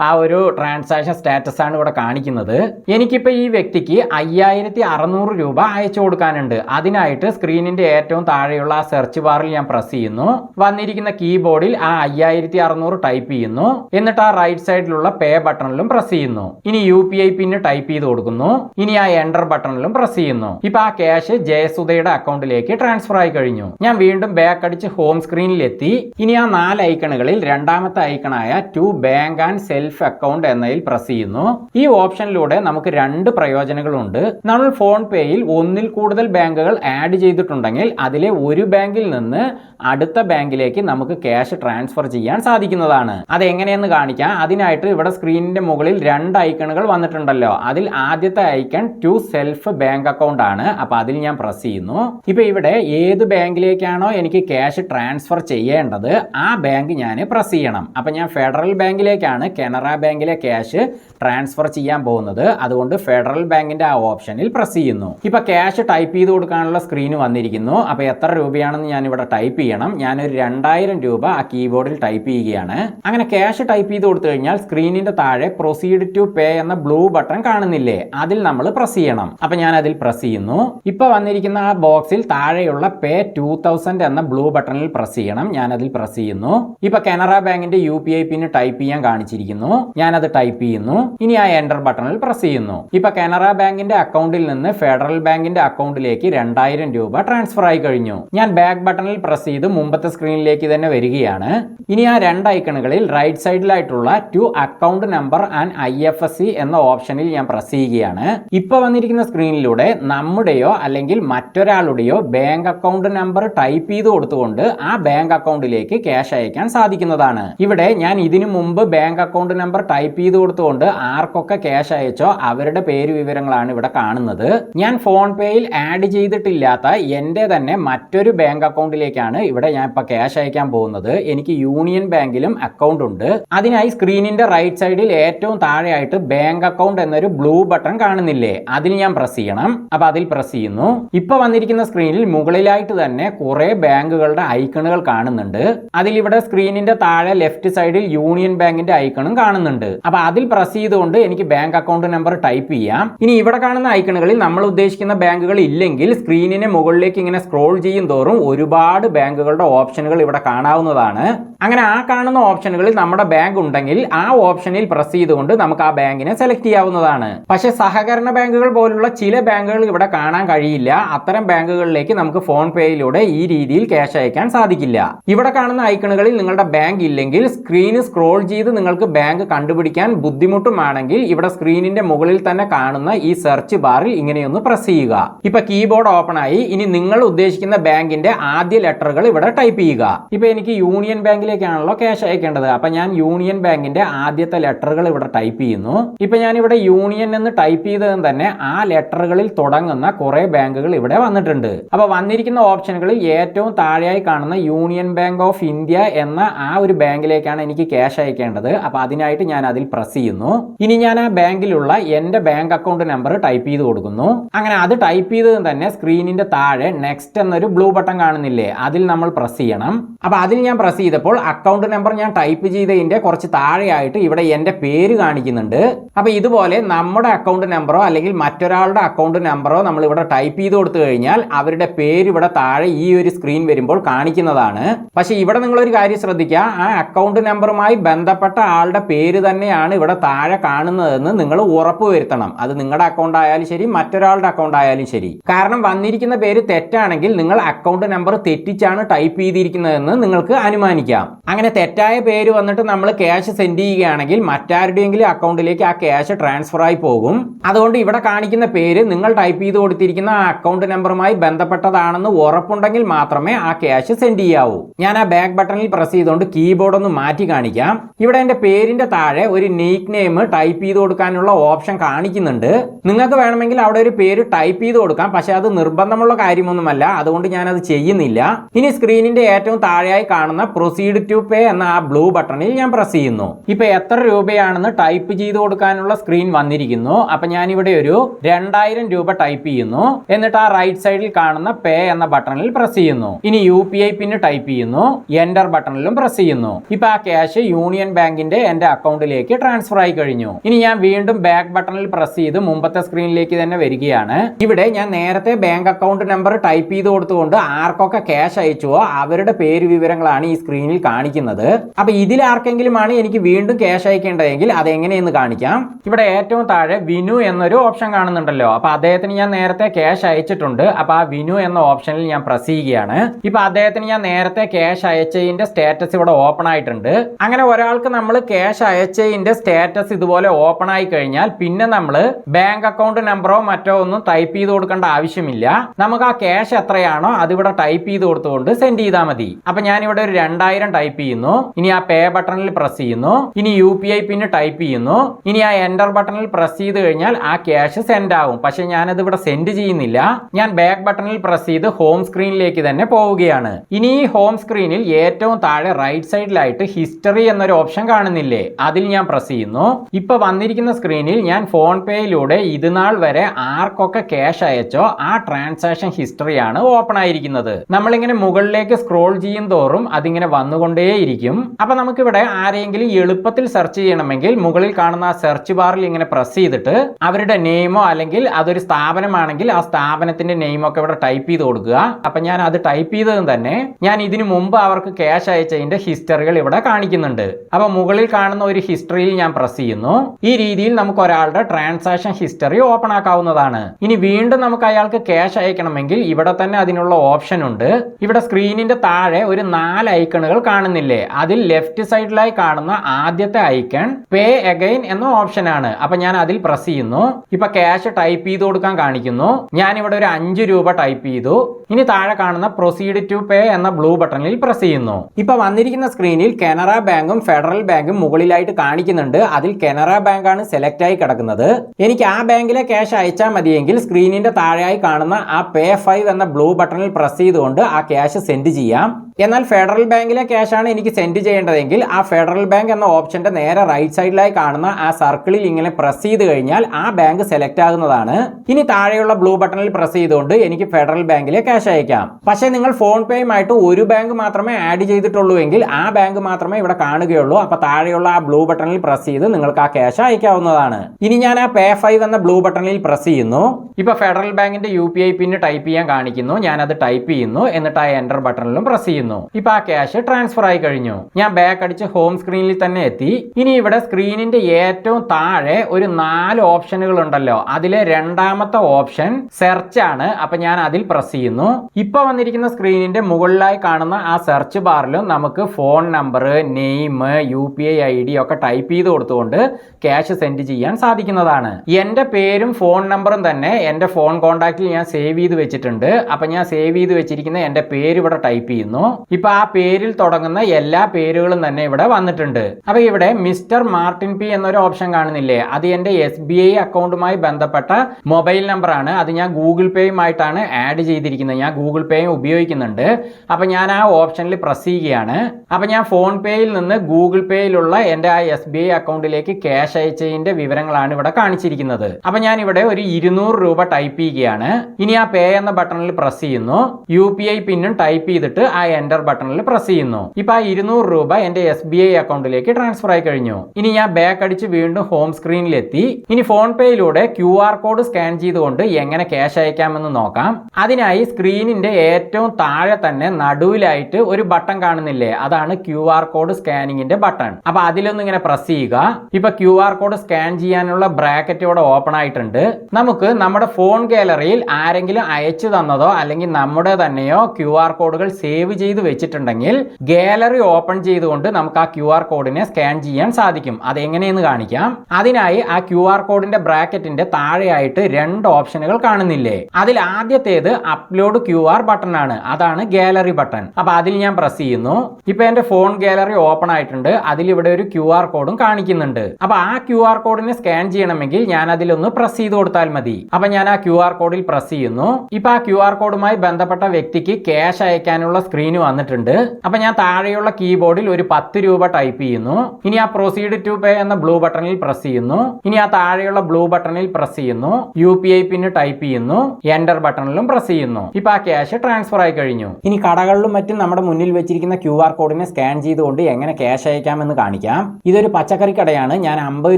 ആ ഒരു ട്രാൻസാക്ഷൻ സ്റ്റാറ്റസ് ആണ് ഇവിടെ കാണിക്കുന്നത്. എനിക്കിപ്പോൾ ഈ വ്യക്തിക്ക് അയ്യായിരത്തി അറുന്നൂറ് രൂപ അയച്ചു കൊടുക്കാനുണ്ട്. അതിനായിട്ട് സ്ക്രീനിന്റെ ഏറ്റവും താഴെയുള്ള ആ സെർച്ച് ബാറിൽ ഞാൻ പ്രസ് ചെയ്യുന്നു. വന്നിരിക്കുന്ന കീബോർഡിൽ ആ അയ്യായിരത്തി അറുന്നൂറ് ടൈപ്പ് ചെയ്യുന്നു. എന്നിട്ട് ആ റൈറ്റ് സൈഡിലുള്ള പേ ബട്ടണിലും പ്രസ് ചെയ്യുന്നു. ഇനി U P I PIN type ചെയ്ത് കൊടുക്കുന്നു. ഇനി ആ എന്റർ ബട്ടണിലും പ്രസ് ചെയ്യുന്നു. ഇപ്പൊ ആ ക്യാഷ് ജയസുധയുടെ അക്കൗണ്ടിലേക്ക് ട്രാൻസ്ഫർ ആയി കഴിഞ്ഞു. ഞാൻ വീണ്ടും ബാക്ക് അടിച്ച് ഹോം സ്ക്രീനിൽ എത്തി. ഇനി ആ നാല് ഐക്കണുകളിൽ രണ്ടാമത്തെ ഐക്കണായ to bank and self account എന്നതിൽ പ്രസ് ചെയ്യുന്നു. ഈ ഓപ്ഷനിലൂടെ നമുക്ക് രണ്ട് പ്രയോജനങ്ങളുണ്ട്. നമ്മൾ ഫോൺ പേയിൽ ഒന്നിൽ കൂടുതൽ ബാങ്കുകൾ ആഡ് ചെയ്തിട്ടുണ്ടെങ്കിൽ അതിലെ ഒരു ബാങ്കിൽ നിന്ന് അടുത്ത ബാങ്കിലേക്ക് നമുക്ക് ക്യാഷ് ട്രാൻസ്ഫർ ചെയ്യാൻ സാധിക്കുന്നതാണ്. അത് എങ്ങനെയെന്ന് കാണിക്കാം. അതിനായിട്ട് ഇവിടെ സ്ക്രീനിന്റെ മുകളിൽ രണ്ട് ഐക്കണുകൾ വന്നിട്ടുണ്ടല്ലോ. അതിൽ ആദ്യത്തെ ഐക്കൺ അയക്കാൻ ടു സെൽഫ് ബാങ്ക് അക്കൗണ്ട് ആണ്. അപ്പോൾ അതിൽ ഞാൻ പ്രസ് ചെയ്യുന്നു. ഇപ്പോൾ ഇവിടെ ഏത് ബാങ്കിലേക്കാണോ എനിക്ക് ക്യാഷ് ട്രാൻസ്ഫർ ചെയ്യേണ്ടത് ആ ബാങ്ക് ഞാൻ പ്രസ് ചെയ്യണം. അപ്പോൾ ഞാൻ ഫെഡറൽ ബാങ്കിലേക്കാണ് കനറ ബാങ്കിലെ ക്യാഷ് ട്രാൻസ്ഫർ ചെയ്യാൻ പോകുന്നത്. അതുകൊണ്ട് ഫെഡറൽ ബാങ്കിന്റെ ആ ഓപ്ഷനിൽ പ്രസ് ചെയ്യുന്നു. ഇപ്പോൾ ക്യാഷ് ടൈപ്പ് ചെയ്ത് കൊടുക്കാനുള്ള സ്ക്രീൻ വന്നിരിക്കുന്നു. അപ്പോൾ എത്ര രൂപയാണെന്ന് ഞാൻ ഇവിടെ ടൈപ്പ് ചെയ്യണം. ഞാനൊരു രണ്ടായിരം രൂപ ആ കീബോർഡിൽ ടൈപ്പ് ചെയ്യുകയാണ്. അങ്ങനെ ക്യാഷ് ടൈപ്പ് ചെയ്ത് കൊടുത്തു കഴിഞ്ഞാൽ സ്ക്രീനിന്റെ താഴെ പ്രൊസീഡ് ടു പേ എന്ന ബ്ലൂ ബട്ടൺ കാണുന്നില്ലേ? അതിൽ നമ്മൾ പ്രസ് ചെയ്യണം. അപ്പൊ ഞാൻ അതിൽ പ്രസ് ചെയ്യുന്നു. ഇപ്പൊ വന്നിരിക്കുന്ന ആ ബോക്സിൽ താഴെയുള്ള പേ ടു തൗസൻഡ് എന്ന ബ്ലൂ ബട്ടണിൽ പ്രസ് ചെയ്യണം. ഞാൻ അതിൽ പ്രസ് ചെയ്യുന്നു. ഇപ്പൊ കനറ ബാങ്കിന്റെ U P I PIN type ചെയ്യാൻ കാണിച്ചിരിക്കുന്നു. ഞാൻ അത് ടൈപ്പ് ചെയ്യുന്നു. ഇനി ആ എന്റർ ബട്ടണിൽ പ്രസ് ചെയ്യുന്നു. ഇപ്പൊ കനറ ബാങ്കിന്റെ അക്കൗണ്ടിൽ നിന്ന് ഫെഡറൽ ബാങ്കിന്റെ അക്കൗണ്ടിലേക്ക് രണ്ടായിരം രൂപ ട്രാൻസ്ഫർ ആയി കഴിഞ്ഞു. ഞാൻ ബാക്ക് ബട്ടണിൽ പ്രസ് ചെയ്ത് മുമ്പത്തെ സ്ക്രീനിലേക്ക് തന്നെ വരികയാണ്. ഇനി ആ രണ്ട് ഐക്കണുകളിൽ right സൈഡിലായിട്ടുള്ള to account number and I F S C എന്ന ഓപ്ഷനിൽ ഞാൻ പ്രസ് ചെയ്യുകയാണ്. ഇപ്പൊ വന്നിരിക്കുന്ന സ്ക്രീനിലൂടെ നമ്മുടെയോ അല്ലെങ്കിൽ മറ്റൊരാളുടെയോ ബാങ്ക് അക്കൗണ്ട് നമ്പർ ടൈപ്പ് ചെയ്ത് കൊടുത്തുകൊണ്ട് ആ ബാങ്ക് അക്കൗണ്ടിലേക്ക് ക്യാഷ് അയക്കാൻ സാധിക്കുന്നതാണ്. ഇവിടെ ഞാൻ ഇതിനു മുമ്പ് ബാങ്ക് അക്കൗണ്ട് നമ്പർ ടൈപ്പ് ചെയ്ത് കൊടുത്തുകൊണ്ട് ആർക്കൊക്കെ ക്യാഷ് അയച്ചോ അവരുടെ പേര് വിവരങ്ങളാണ് ഇവിടെ കാണുന്നത്. ഞാൻ ഫോൺ പേയിൽ ആഡ് ചെയ്തിട്ടില്ലാത്ത എന്റെ തന്നെ മറ്റൊരു ബാങ്ക് അക്കൗണ്ടിലേക്കാണ് ഇവിടെ ഞാൻ ഇപ്പോൾ ക്യാഷ് അയക്കാൻ പോകുന്നത്. എനിക്ക് യൂണിയൻ ബാങ്കിലും അക്കൗണ്ട് ഉണ്ട്. അതിനായി സ്ക്രീനിന്റെ റൈറ്റ് സൈഡിൽ ഏറ്റവും താഴെയായിട്ട് ബാങ്ക് അക്കൗണ്ട് എന്നൊരു ബ്ലൂ ബട്ടൺ കാണുന്നില്ലേ. അതിൽ ഞാൻ പ്രസ് ചെയ്യണം. അപ്പൊ അതിൽ പ്രസ് ചെയ്യുന്നു. ഇപ്പൊ വന്നിരിക്കുന്ന സ്ക്രീനിൽ മുകളിലായിട്ട് തന്നെ കുറെ ബാങ്കുകളുടെ ഐക്കണുകൾ കാണുന്നുണ്ട്. അതിൽ ഇവിടെ സ്ക്രീനിന്റെ താഴെ ലെഫ്റ്റ് സൈഡിൽ യൂണിയൻ ബാങ്കിന്റെ ഐക്കണും കാണുന്നുണ്ട്. അപ്പൊ അതിൽ പ്രസ് ചെയ്തുകൊണ്ട് എനിക്ക് ബാങ്ക് അക്കൗണ്ട് നമ്പർ ടൈപ്പ് ചെയ്യാം. ഇനി ഇവിടെ കാണുന്ന ഐക്കണുകളിൽ നമ്മൾ ഉദ്ദേശിക്കുന്ന ബാങ്കുകൾ ഇല്ലെങ്കിൽ സ്ക്രീനിന് മുകളിലേക്ക് ഇങ്ങനെ സ്ക്രോൾ ചെയ്യും തോറും ഒരുപാട് ബാങ്കുകളുടെ ഓപ്ഷനുകൾ ഇവിടെ കാണാവുന്നതാണ്. അങ്ങനെ ആ കാണുന്ന ഓപ്ഷനുകളിൽ നമ്മുടെ ബാങ്ക് ഉണ്ടെങ്കിൽ ആ ഓപ്ഷനിൽ പ്രസ് ചെയ്തുകൊണ്ട് നമുക്ക് ആ ബാങ്കിനെ സെലക്ട് ചെയ്യാവുന്നതാണ്. പക്ഷേ സഹകരണ ബാങ്കുകൾ പോലുള്ള ചില ബാങ്കുകൾ ഇവിടെ കാണാൻ കഴിയില്ല. അത്തരം ബാങ്കുകളിലേക്ക് നമുക്ക് ഫോൺ പേയിലൂടെ ഈ രീതിയിൽ ക്യാഷ് അയക്കാൻ സാധിക്കില്ല. ഇവിടെ കാണുന്ന ഐക്കണുകളിൽ നിങ്ങളുടെ ബാങ്ക് ഇല്ലെങ്കിൽ സ്ക്രീന് സ്ക്രോൾ ചെയ്ത് നിങ്ങൾക്ക് ബാങ്ക് കണ്ടുപിടിക്കാൻ ബുദ്ധിമുട്ടുമാണെങ്കിൽ ഇവിടെ സ്ക്രീനിന്റെ മുകളിൽ തന്നെ കാണുന്ന ഈ സെർച്ച് ബാറിൽ ഇങ്ങനെയൊന്ന് പ്രസ് ചെയ്യുക. ഇപ്പൊ കീബോർഡ് ഓപ്പൺ ആയി. ഇനി നിങ്ങൾ ഉദ്ദേശിക്കുന്ന ബാങ്കിന്റെ ആദ്യ ലെറ്ററുകൾ ഇവിടെ ടൈപ്പ് ചെയ്യുക. ഇപ്പൊ എനിക്ക് യൂണിയൻ ബാങ്കിലേക്കാണല്ലോ ക്യാഷ് അയക്കേണ്ടത്. അപ്പൊ ഞാൻ യൂണിയൻ ബാങ്കിന്റെ ആദ്യത്തെ ലെറ്ററുകൾ ഇവിടെ ടൈപ്പ് ചെയ്യുന്നു. ഇപ്പൊ ഞാൻ ഇവിടെ യൂണിയൻ എന്ന് ടൈപ്പ് ചെയ്തതും തന്നെ ആ ലെറ്ററുകളിൽ തുടങ്ങുന്ന കുറെ ബാങ്കുകൾ ഇവിടെ വന്നിട്ടുണ്ട്. അപ്പൊ വന്നിരിക്കുന്ന ഓപ്ഷനുകളിൽ ഏറ്റവും താഴെയായി കാണുന്ന യൂണിയൻ ബാങ്ക് ഓഫ് ഇന്ത്യ എന്ന ആ ഒരു ബാങ്കിലേക്കാണ് എനിക്ക് ക്യാഷ് അയക്കേണ്ടത്. അപ്പൊ അതിനായിട്ട് ഞാൻ അതിൽ പ്രസ് ചെയ്യുന്നു. ഇനി ഞാൻ ആ ബാങ്കിലുള്ള എന്റെ ബാങ്ക് അക്കൗണ്ട് നമ്പർ ടൈപ്പ് ചെയ്ത് കൊടുക്കുന്നു. അങ്ങനെ അത് ടൈപ്പ് ചെയ്തത് തന്നെ സ്ക്രീനിന്റെ താഴെ നെക്സ്റ്റ് എന്നൊരു ബ്ലൂ ബട്ടൺ കാണുന്നില്ലേ അതിൽ നമ്മൾ പ്രസ് ചെയ്യണം. അപ്പൊ അതിൽ ഞാൻ പ്രസ് ചെയ്തപ്പോൾ അക്കൗണ്ട് നമ്പർ ഞാൻ ടൈപ്പ് ചെയ്തതിന്റെ കുറച്ച് താഴെയായിട്ട് ഇവിടെ എന്റെ പേര് കാണിക്കുന്നുണ്ട്. അപ്പൊ ഇതുപോലെ നമ്മുടെ അക്കൗണ്ട് നമ്പറോ അല്ലെങ്കിൽ മറ്റൊരാളുടെ അക്കൗണ്ട് നമ്പറോ നമ്മൾ ഇവിടെ ടൈപ്പ് ചെയ്ത് കൊടുത്തു കഴിഞ്ഞാൽ അവരുടെ പേര് ഇവിടെ താഴെ ഈ ഒരു സ്ക്രീൻ വരുമ്പോൾ കാണിക്കുന്നതാണ്. പക്ഷെ ഇവിടെ നിങ്ങൾ ഒരു കാര്യം ശ്രദ്ധിക്കുക. ആ അക്കൗണ്ട് നമ്പറുമായി ബന്ധപ്പെട്ട ആളുടെ പേര് തന്നെയാണ് ഇവിടെ താഴെ കാണുന്നതെന്ന് നിങ്ങൾ ഉറപ്പുവരുത്തണം അത് നിങ്ങളുടെ അക്കൗണ്ട് ആയാലും ശരി മറ്റൊരാളുടെ അക്കൗണ്ട് ആയാലും ശരി. കാരണം വന്നിരിക്കുന്ന പേര് തെറ്റാണെങ്കിൽ നിങ്ങൾ അക്കൗണ്ട് നമ്പർ തെറ്റിച്ചാണ് ടൈപ്പ് ചെയ്തിരിക്കുന്നതെന്ന് നിങ്ങൾക്ക് അനുമാനിക്കാം. അങ്ങനെ തെറ്റായ പേര് വന്നിട്ട് നമ്മൾ ക്യാഷ് സെൻഡ് ചെയ്യുകയാണെങ്കിൽ മറ്റാരുടെയെങ്കിലും അക്കൗണ്ടിലേക്ക് ആ ക്യാഷ് ട്രാൻസ്ഫർ ആയി പോകും. അതുകൊണ്ട് ഇവിടെ കാണിക്കുന്ന പേര് നിങ്ങൾ ടൈപ്പ് ചെയ്ത് കൊടുത്തിരിക്കുന്ന ആ അക്കൗണ്ട് നമ്പറുമായി ബന്ധപ്പെട്ടതാണെന്ന് ഉറപ്പുണ്ടെങ്കിൽ മാത്രമേ ആ ക്യാഷ് സെൻഡ് ചെയ്യാവൂ. ഞാൻ ആ ബാക്ക് ബട്ടണിൽ പ്രസ് ചെയ്തുകൊണ്ട് കീബോർഡ് ഒന്ന് മാറ്റി കാണിക്കാം. ഇവിടെ എന്റെ പേരിന്റെ താഴെ ഒരു നെയ്ക്ക് നെയിം ടൈപ്പ് ചെയ്ത് കൊടുക്കാനുള്ള ഓപ്ഷൻ കാണിക്കുന്നുണ്ട്. നിങ്ങൾക്ക് വേണമെങ്കിൽ അവിടെ ഒരു പേര് ടൈപ്പ് ചെയ്ത് കൊടുക്കാം. പക്ഷെ അത് നിർബന്ധമുള്ള കാര്യമൊന്നുമല്ല. അതുകൊണ്ട് ഞാൻ അത് ചെയ്യുന്നില്ല. ഇനി സ്ക്രീനിന്റെ ഏറ്റവും താഴെയായി കാണുന്ന പ്രൊസീഡ് ടു പേ എന്ന ആ ബ്ലൂ ബട്ടണിൽ ഞാൻ പ്രസ് ചെയ്യുന്നു. ഇപ്പൊ എത്ര രൂപയാണെന്ന് ടൈപ്പ് ചെയ്ത് കൊടുക്കാനുള്ള സ്ക്രീൻ വന്നിരിക്കുന്നു. അപ്പൊ ഞാൻ ഇവിടെ ഒരു രണ്ടായിരം രൂപ ടൈപ്പ് ചെയ്യുന്നു. എന്നിട്ട് ആ റൈറ്റ് സൈഡിൽ കാണുന്ന പേ എന്ന ബട്ടണിൽ പ്രസ് ചെയ്യുന്നു. ഇനി U P I PIN type ചെയ്യുന്നു. എന്റർ ബട്ടണിലും പ്രസ് ചെയ്യുന്നു. ഇപ്പൊ ആ ക്യാഷ് യൂണിയൻ ബാങ്കിന്റെ എന്റെ അക്കൗണ്ടിലേക്ക് ട്രാൻസ്ഫർ ആയി കഴിഞ്ഞു. ഇനി ഞാൻ വീണ്ടും ബാക്ക് ബട്ടണിൽ പ്രസ് ചെയ്ത് മുമ്പത്തെ സ്ക്രീനിലേക്ക് തന്നെ വരികയാണ്. ഇവിടെ ഞാൻ നേരത്തെ ബാങ്ക് അക്കൗണ്ട് നമ്പർ ടൈപ്പ് ചെയ്ത് കൊടുത്തുകൊണ്ട് ആർക്കൊക്കെ ക്യാഷ് അയച്ചുവോ അവരുടെ പേര് വിവരങ്ങളാണ് ഈ സ്ക്രീനിൽ കാണിക്കുന്നത്. അപ്പൊ ഇതിൽ ആർക്കെങ്കിലും ആണ് എനിക്ക് വീണ്ടും ക്യാഷ് അയക്കേണ്ടതെങ്കിൽ അത് എങ്ങനെയെന്ന് കാണിക്കാം. ഇവിടെ ഏറ്റവും താഴെ വിനു എന്നൊരു ഓപ്ഷൻ കാണുന്നുണ്ടല്ലോ. അപ്പൊ അദ്ദേഹത്തിന് ഞാൻ നേരത്തെ ക്യാഷ് അയച്ചിട്ടുണ്ട്. അപ്പൊ ആ വിനു എന്ന ഓപ്ഷനിൽ ഞാൻ പ്രസ് ചെയ്യുകയാണ്. ഇപ്പൊ അദ്ദേഹത്തിന് ഞാൻ നേരത്തെ ക്യാഷ് അയച്ചതിന്റെ സ്റ്റാറ്റസ് ഇവിടെ ഓപ്പൺ ആയിട്ടുണ്ട്. അങ്ങനെ ഒരാൾക്ക് നമ്മൾ ക്യാഷ് അയച്ചതിന്റെ സ്റ്റാറ്റസ് ഇതുപോലെ ഓപ്പൺ ആയി കഴിഞ്ഞാൽ പിന്നെ നമ്മൾ ബാങ്ക് അക്കൗണ്ട് നമ്പറോ മറ്റോ ഒന്നും ടൈപ്പ് ചെയ്ത് കൊടുക്കേണ്ട ആവശ്യമില്ല. നമുക്ക് ആ ക്യാഷ് എത്രയാണോ അതിവിടെ ടൈപ്പ് ചെയ്ത് കൊടുത്തുകൊണ്ട് സെൻഡ് ചെയ്താൽ മതി. അപ്പൊ ഞാൻ ഇവിടെ ഒരു രണ്ടായിരം ടൈപ്പ് ചെയ്യുന്നു. ഇനി ആ പേ ബട്ടണിൽ പ്രസ് ചെയ്യുന്നു. ഇനി U P I PIN type ചെയ്യുന്നു. ഇനി ആ എന്റർ ബട്ടണിൽ പ്രസ് ചെയ്ത് കഴിഞ്ഞാൽ ആ ക്യാഷ് സെൻഡ് ആവും പക്ഷെ ഞാനത് ഇവിടെ സെൻഡ് ചെയ്യുന്നില്ല. ഞാൻ ബാക്ക് ബട്ടണിൽ പ്രസ് ചെയ്ത് ഹോം സ്ക്രീനിലേക്ക് തന്നെ പോവുകയാണ്. ഇനി ഈ ഹോം സ്ക്രീനിൽ ഏറ്റവും താഴെ റൈറ്റ് സൈഡിലായിട്ട് ഹിസ്റ്ററി എന്നൊരു ഓപ്ഷൻ കാണുന്നില്ലേ? അതിൽ ഞാൻ പ്രസ് ചെയ്യുന്നു. ഇപ്പൊ വന്നിരിക്കുന്ന സ്ക്രീനിൽ ഞാൻ ഫോൺ പേയിലൂടെ ഇതുനാൾ വരെ ആർക്കൊക്കെ ക്യാഷ് അയച്ചോ ആ ട്രാൻസാക്ഷൻ ഹിസ്റ്ററിയാണ് ഓപ്പൺ ആയിരിക്കുന്നത്. നമ്മളിങ്ങനെ മുകളിലേക്ക് സ്ക്രോൾ ചെയ്യും തോറും അതിങ്ങനെ വന്നുകൊണ്ടേയിരിക്കും. അപ്പൊ നമുക്കിവിടെ ആരെങ്കിലും എളുപ്പത്തിൽ സെർച്ച് ചെയ്യണമെങ്കിൽ മുകളിൽ കാണുന്ന സെർച്ച് ബാറിൽ ഇങ്ങനെ പ്രസ് ചെയ്തിട്ട് അവരുടെ നെയിമോ അല്ലെങ്കിൽ അതൊരു സ്ഥാപനമാണെങ്കിൽ ആ സ്ഥാപനത്തിന്റെ നെയിമൊക്കെ ഇവിടെ ടൈപ്പ് ചെയ്ത് കൊടുക്കുക. അപ്പൊ ഞാൻ അത് ടൈപ്പ് ചെയ്തതും തന്നെ ഞാൻ ഇതിനു മുമ്പ് അവർക്ക് ക്യാഷ് അയച്ചതിന്റെ ഹിസ്റ്ററികൾ ഇവിടെ കാണിക്കുന്നുണ്ട്. അപ്പൊ മുകളിൽ കാണുന്ന ഒരു ഹിസ്റ്ററിയിൽ ഞാൻ പ്രസ് ചെയ്യുന്നു. ഈ രീതിയിൽ നമുക്ക് ഒരാളുടെ ട്രാൻസാക്ഷൻ ഹിസ്റ്ററി ഓപ്പൺ ആക്കാവുന്നതാണ്. ഇനി വീണ്ടും നമുക്ക് അയാൾക്ക് ക്യാഷ് അയക്കണമെങ്കിൽ ഇവിടെ തന്നെ അതിനുള്ള ഓപ്ഷൻ ഉണ്ട്. ഇവിടെ സ്ക്രീനിന്റെ താഴെ ഒരു നാല് ഐക്കണുകൾ കാണുന്നില്ലേ? അതിൽ ലെഫ്റ്റ് സൈഡിലായി കാണുന്ന ആദ്യത്തെ ഐക്കൺ പേ അഗൈൻ എന്ന ഓപ്ഷൻ ആണ് അപ്പൊ ഞാൻ അതിൽ പ്രസ് ചെയ്യുന്നു. ഇപ്പൊ ക്യാഷ് ടൈപ്പ് ചെയ്ത് കൊടുക്കാൻ കാണിക്കുന്നു. ഞാൻ ഇവിടെ ഒരു അഞ്ച് രൂപ ടൈപ്പ് ചെയ്തു. ഇനി താഴെ കാണുന്ന പ്രൊസീഡ് ടു പേ എന്ന ബ്ലൂ ബട്ടണിൽ പ്രസ് ചെയ്യുന്നു. ഇപ്പൊ വന്നിരിക്കുന്ന സ്ക്രീനിൽ കനറ ബാങ്കും ഫെഡറൽ ബാങ്കും മുകളിലായിട്ട് കാണിക്കുന്നുണ്ട്. അതിൽ കനറ ബാങ്ക് ആണ് സെലക്ട് ആയി കിടക്കുന്നത്. എനിക്ക് ആ ബാങ്കിലെ ക്യാഷ് അയച്ചാൽ മതിയെങ്കിൽ സ്ക്രീനിന്റെ താഴെയായി കാണുന്ന ആ പേ ഫൈവ് എന്ന ബ്ലൂ ബട്ടണിൽ പ്രസ് ചെയ്തുകൊണ്ട് ആ ക്യാഷ് സെൻഡ് ചെയ്യാം. എന്നാൽ ഫെഡറൽ ബാങ്കിലെ ആണ് എനിക്ക് സെൻഡ് ചെയ്യേണ്ടതെങ്കിൽ ആ ഫെഡറൽ ബാങ്ക് എന്ന ഓപ്ഷന്റെ നേരെ റൈറ്റ് സൈഡിലായി കാണുന്ന ആ സർക്കിളിൽ ഇങ്ങനെ പ്രസ് ചെയ്ത് കഴിഞ്ഞാൽ ആ ബാങ്ക് സെലക്ട് ആകുന്നതാണ്. ഇനി താഴെയുള്ള ബ്ലൂ ബട്ടണിൽ പ്രസ് ചെയ്തുകൊണ്ട് എനിക്ക് ഫെഡറൽ ബാങ്കിലെ അയക്കാം. പക്ഷേ നിങ്ങൾ ഫോൺ പേയുമായിട്ട് ഒരു ബാങ്ക് മാത്രമേ ആഡ് ചെയ്തിട്ടുള്ളൂ എങ്കിൽ ആ ബാങ്ക് മാത്രമേ ഇവിടെ കാണുകയുള്ളൂ. അപ്പൊ താഴെയുള്ള ആ ബ്ലൂ ബട്ടണിൽ പ്രസ് ചെയ്ത് നിങ്ങൾക്ക് ആ ക്യാഷ് അയക്കാവുന്നതാണ്. ഇനി ഞാൻ ആ പേ ഫൈവ് എന്ന ബ്ലൂ ബട്ടണിൽ പ്രസ് ചെയ്യുന്നു. ഇപ്പൊ ഫെഡറൽ ബാങ്കിന്റെ U P I PIN type ചെയ്യാൻ കാണിക്കുന്നു. ഞാൻ അത് ടൈപ്പ് ചെയ്യുന്നു. എന്നിട്ട് ആ എന്റർ ബട്ടണിലും പ്രസ് ചെയ്യുന്നു. ഇപ്പൊ ആ ക്യാഷ് ട്രാൻസ്ഫർ ആയി കഴിഞ്ഞു. ഞാൻ ബാക്ക് അടിച്ച് ഹോം സ്ക്രീനിൽ തന്നെ എത്തി. ഇനി ഇവിടെ സ്ക്രീനിന്റെ ഏറ്റവും താഴെ ഒരു നാല് ഓപ്ഷനുകൾ ഉണ്ടല്ലോ. അതിലെ രണ്ടാമത്തെ ഓപ്ഷൻ സെർച്ച് ആണ്. അപ്പൊ ഞാൻ അതിൽ പ്രസ് ചെയ്യുന്നു. ഇപ്പൊ വന്നിരിക്കുന്ന സ്ക്രീനിന്റെ മുകളിലായി കാണുന്ന ആ സെർച്ച് ബാറിലും നമുക്ക് phone number name U P I I D ഒക്കെ ടൈപ്പ് ചെയ്ത് കൊടുത്തുകൊണ്ട് ക്യാഷ് സെൻഡ് ചെയ്യാൻ സാധിക്കുന്നതാണ്. എന്റെ പേരും ഫോൺ നമ്പറും തന്നെ എന്റെ ഫോൺ കോൺടാക്റ്റിൽ ഞാൻ സേവ് ചെയ്ത് വെച്ചിട്ടുണ്ട്. അപ്പൊ ഞാൻ സേവ് ചെയ്ത് വെച്ചിരിക്കുന്ന എന്റെ പേര് ഇവിടെ ടൈപ്പ് ചെയ്യുന്നു. ഇപ്പൊ ആ പേരിൽ തുടങ്ങുന്ന എല്ലാ പേരുകളും തന്നെ ഇവിടെ വന്നിട്ടുണ്ട്. അപ്പൊ ഇവിടെ മിസ്റ്റർ മാർട്ടിൻ പി എന്നൊരു ഓപ്ഷൻ കാണുന്നില്ലേ? അത് എന്റെ എസ് ബി ഐ അക്കൗണ്ടുമായി ബന്ധപ്പെട്ട മൊബൈൽ നമ്പർ ആണ്. അത് ഞാൻ ഗൂഗിൾ പേയുമായിട്ടാണ് ആഡ് ചെയ്തിരിക്കുന്നത്. ഞാൻ ഗൂഗിൾ പേയും ഉപയോഗിക്കുന്നുണ്ട്. അപ്പൊ ഞാൻ ആ ഓപ്ഷനിൽ പ്രസ് ചെയ്യുകയാണ്. അപ്പൊ ഞാൻ ഫോൺ പേയിൽ നിന്ന് ഗൂഗിൾ പേയിലുള്ള എന്റെ ആ എസ് ബി ഐ അക്കൗണ്ടിലേക്ക് ക്യാഷ് അയച്ചതിന്റെ വിവരങ്ങളാണ് ഇവിടെ കാണിച്ചിരിക്കുന്നത്. അപ്പൊ ഞാൻ ഇവിടെ ഒരു ഇരുന്നൂറ് രൂപ ടൈപ്പ് ചെയ്യുകയാണ്. ഇനി ആ പേ എന്ന ബട്ടണിൽ പ്രസ് ചെയ്യുന്നു. യു പി ഐ പിന്നും ടൈപ്പ് ചെയ്തിട്ട് ആ എന്റർ ബട്ടണിൽ പ്രസ് ചെയ്യുന്നു. ഇപ്പൊ ആ ഇരുന്നൂറ് രൂപ എന്റെ എസ് ബി ഐ അക്കൗണ്ടിലേക്ക് ട്രാൻസ്ഫർ ആയി കഴിഞ്ഞു. ഇനി ഞാൻ ബാക്ക് അടിച്ച് വീണ്ടും ഹോം സ്ക്രീനിലെത്തി ഇനി ഫോൺ പേയിലൂടെ ക്യു ആർ കോഡ് സ്കാൻ ചെയ്തുകൊണ്ട് എങ്ങനെ ക്യാഷ് അയക്കാമെന്ന് നോക്കാം. അതിനായി സ്ക്രീനിന്റെ ഏറ്റവും താഴെ തന്നെ നടുവിലായിട്ട് ഒരു ബട്ടൺ കാണുന്നില്ലേ? അതാണ് ക്യു ആർ കോഡ് സ്കാനിങ്ങിന്റെ ബട്ടൺ. അപ്പൊ അതിലൊന്നും ഇങ്ങനെ പ്രസ് ചെയ്യുക. ഇപ്പൊ ക്യു ആർ കോഡ് സ്കാൻ ചെയ്യാനുള്ള ബ്രാക്കറ്റ് ഇവിടെ ഓപ്പൺ ആയിട്ടുണ്ട്. നമുക്ക് നമ്മുടെ ഫോൺ ഗാലറിയിൽ ആരെങ്കിലും അയച്ചു തന്നതോ അല്ലെങ്കിൽ നമ്മുടെ തന്നെയോ ക്യു ആർ കോഡുകൾ സേവ് ചെയ്ത് വെച്ചിട്ടുണ്ടെങ്കിൽ ഗാലറി ഓപ്പൺ ചെയ്തുകൊണ്ട് നമുക്ക് ആ ക്യു ആർ കോഡിനെ സ്കാൻ ചെയ്യാൻ സാധിക്കും. അതെങ്ങനെയെന്ന് കാണിക്കാം. അതിനായി ആ ക്യു ആർ കോഡിന്റെ ബ്രാക്കറ്റിന്റെ താഴെയായിട്ട് രണ്ട് ഓപ്ഷനുകൾ കാണുന്നില്ലേ? അതിൽ ആദ്യത്തേത് അപ്ലോഡ് ക്യു ആർ ബട്ടൺ ആണ് അതാണ് ഗാലറി ബട്ടൺ. അപ്പൊ അതിൽ ഞാൻ പ്രസ് ചെയ്യുന്നു. ഇപ്പൊ എന്റെ ഫോൺ ഗാലറി ഓപ്പൺ ആയിട്ടുണ്ട്. അതിൽ ഇവിടെ ഒരു ക്യു ആർ കോഡും കാണിക്കുന്നുണ്ട്. അപ്പൊ ആ ക്യു ആർ കോഡിനെ സ്കാൻ ചെയ്യണമെങ്കിൽ ഞാൻ അതിലൊന്ന് പ്രസ് ചെയ്ത് കൊടുത്താൽ മതി. അപ്പൊ ഞാൻ ആ ക്യു ആർ കോഡിൽ പ്രസ് ചെയ്യുന്നു. ഇപ്പൊ ആ ക്യു ആർ കോഡുമായി ബന്ധപ്പെട്ട വ്യക്തിക്ക് ക്യാഷ് അയക്കാനുള്ള സ്ക്രീൻ വന്നിട്ടുണ്ട്. അപ്പൊ ഞാൻ താഴെയുള്ള കീബോർഡിൽ ഒരു പത്ത് രൂപ ടൈപ്പ് ചെയ്യുന്നു. ഇനി ആ പ്രൊസീഡ് ടു പേ എന്ന ബ്ലൂ ബട്ടണിൽ പ്രസ് ചെയ്യുന്നു. ഇനി ആ താഴെയുള്ള ബ്ലൂ ബട്ടണിൽ പ്രസ് ചെയ്യുന്നു. U P I PIN type ചെയ്യുന്നു. എന്റർ ബട്ടണിലും പ്രസ് ചെയ്യുന്നു. ആ ക്യാഷ് ട്രാൻസ്ഫർ ആയി കഴിഞ്ഞു. ഇനി കടകളിലും മറ്റും നമ്മുടെ മുന്നിൽ വെച്ചിരിക്കുന്ന ക്യു ആർ കോഡിനെ സ്കാൻ ചെയ്തുകൊണ്ട് എങ്ങനെ ക്യാഷ് അയക്കാമെന്ന് കാണിക്കാം. ഇതൊരു പച്ചക്കറി കടയാണ്. ഞാൻ അമ്പത്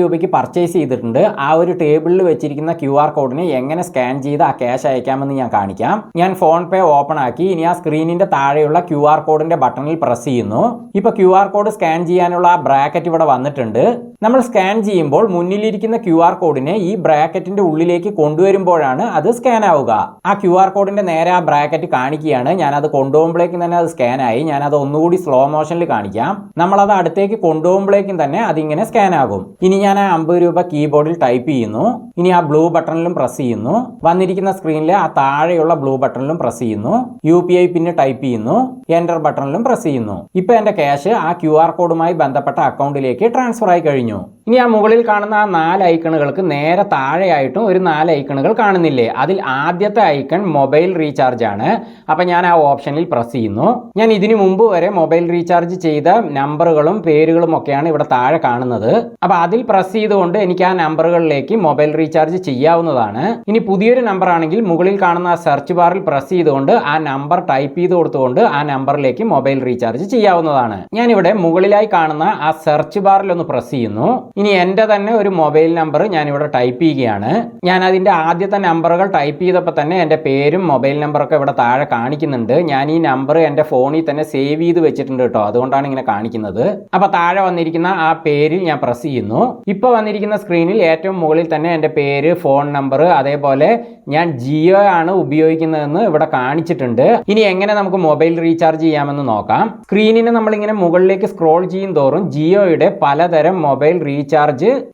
രൂപയ്ക്ക് പർച്ചേസ് ചെയ്തിട്ടുണ്ട്. ആ ഒരു ടേബിളിൽ വെച്ചിരിക്കുന്ന ക്യു ആർ കോഡിനെ എങ്ങനെ സ്കാൻ ചെയ്ത് ആ ക്യാഷ് അയക്കാമെന്ന് ഞാൻ കാണിക്കാം. ഞാൻ ഫോൺ പേ ഓപ്പൺ ആക്കി. ഇനി ആ സ്ക്രീനിന്റെ താഴെയുള്ള ക്യു ആർ കോഡിന്റെ ബട്ടണിൽ പ്രസ് ചെയ്യുന്നു. ഇപ്പൊ ക്യു ആർ കോഡ് സ്കാൻ ചെയ്യാനുള്ള ആ ബ്രാക്കറ്റ് ഇവിടെ വന്നിട്ടുണ്ട്. നമ്മൾ സ്കാൻ ചെയ്യുമ്പോൾ മുന്നിലിരിക്കുന്ന ക്യു ആർ കോഡിനെ ഈ ബ്രാക്കറ്റിന്റെ ഉള്ളിലേക്ക് കൊണ്ടുവരുമ്പോഴാണ് അത് സ്കാൻ ആവുക. ആ ക്യു ആർ കോഡിന്റെ നേരെ ആ ബ്രാക്കറ്റ് കാണിക്കുകയാണ്. ഞാൻ അത് കൊണ്ടുപോകുമ്പോഴേക്കും തന്നെ അത് സ്കാൻ ആയി. ഞാൻ അത് ഒന്നുകൂടി സ്ലോ മോഷനിൽ കാണിക്കാം. നമ്മൾ അത് അടുത്തേക്ക് കൊണ്ടുപോകുമ്പോഴേക്കും തന്നെ അതിങ്ങനെ സ്കാൻ ആകും. ഇനി ഞാൻ ആ അമ്പത് രൂപ കീബോർഡിൽ ടൈപ്പ് ചെയ്യുന്നു. ഇനി ആ ബ്ലൂ ബട്ടണിലും പ്രസ് ചെയ്യുന്നു. വന്നിരിക്കുന്ന സ്ക്രീനിൽ ആ താഴെയുള്ള ബ്ലൂ ബട്ടണിലും പ്രസ് ചെയ്യുന്നു. U P I PIN type ചെയ്യുന്നു. എന്റർ ബട്ടണിലും പ്രസ് ചെയ്യുന്നു. ഇപ്പൊ എന്റെ ക്യാഷ് ആ ക്യു ആർ കോഡുമായി ബന്ധപ്പെട്ട അക്കൗണ്ടിലേക്ക് ട്രാൻസ്ഫർ ആയി കഴിഞ്ഞു. ഇനി ആ മുകളിൽ കാണുന്ന ആ നാല് ഐക്കണുകൾക്ക് നേരെ താഴെയായിട്ടും ഒരു നാല് ഐക്കണുകൾ കാണുന്നില്ലേ? അതിൽ ആദ്യത്തെ ഐക്കൺ മൊബൈൽ റീചാർജ് ആണ്. അപ്പം ഞാൻ ആ ഓപ്ഷനിൽ പ്രസ് ചെയ്യുന്നു. ഞാൻ ഇതിനു മുമ്പ് വരെ മൊബൈൽ റീചാർജ് ചെയ്ത നമ്പറുകളും പേരുകളും ഒക്കെയാണ് ഇവിടെ താഴെ കാണുന്നത്. അപ്പോൾ അതിൽ പ്രസ് ചെയ്തുകൊണ്ട് എനിക്ക് ആ നമ്പറുകളിലേക്ക് മൊബൈൽ റീചാർജ് ചെയ്യാവുന്നതാണ്. ഇനി പുതിയൊരു നമ്പർ ആണെങ്കിൽ മുകളിൽ കാണുന്ന ആ സെർച്ച് ബാറിൽ പ്രസ് ചെയ്തുകൊണ്ട് ആ നമ്പർ ടൈപ്പ് ചെയ്ത് കൊടുത്തുകൊണ്ട് ആ നമ്പറിലേക്ക് മൊബൈൽ റീചാർജ് ചെയ്യാവുന്നതാണ്. ഞാനിവിടെ മുകളിലായി കാണുന്ന ആ സെർച്ച് ബാറിൽ ഒന്ന് പ്രസ് ചെയ്യുന്നു. ഇനി എന്റെ തന്നെ ഒരു മൊബൈൽ നമ്പർ ഞാനിവിടെ ടൈപ്പ് ചെയ്യുകയാണ്. ഞാൻ അതിന്റെ ആദ്യത്തെ നമ്പറുകൾ ടൈപ്പ് ചെയ്തപ്പോൾ തന്നെ എന്റെ പേരും മൊബൈൽ നമ്പറൊക്കെ ഇവിടെ താഴെ കാണിക്കുന്നുണ്ട്. ഞാൻ ഈ നമ്പർ എന്റെ ഫോണിൽ തന്നെ സേവ് ചെയ്ത് വെച്ചിട്ടുണ്ട് കേട്ടോ. അതുകൊണ്ടാണ് ഇങ്ങനെ കാണിക്കുന്നത്. അപ്പോൾ താഴെ വന്നിരിക്കുന്ന ആ പേരിൽ ഞാൻ പ്രസ് ചെയ്യുന്നു. ഇപ്പോൾ വന്നിരിക്കുന്ന സ്ക്രീനിൽ ഏറ്റവും മുകളിൽ തന്നെ എന്റെ പേര് ഫോൺ നമ്പർ അതേപോലെ ഞാൻ ജിയോ ആണ് ഉപയോഗിക്കുന്നതെന്ന് ഇവിടെ കാണിച്ചിട്ടുണ്ട്. ഇനി എങ്ങനെ നമുക്ക് മൊബൈൽ റീചാർജ് ചെയ്യാമെന്ന് നോക്കാം. സ്ക്രീനിന് നമ്മളിങ്ങനെ മുകളിലേക്ക് സ്ക്രോൾ ചെയ്യും തോറും ജിയോയുടെ പലതരം മൊബൈൽ റീചാർജ്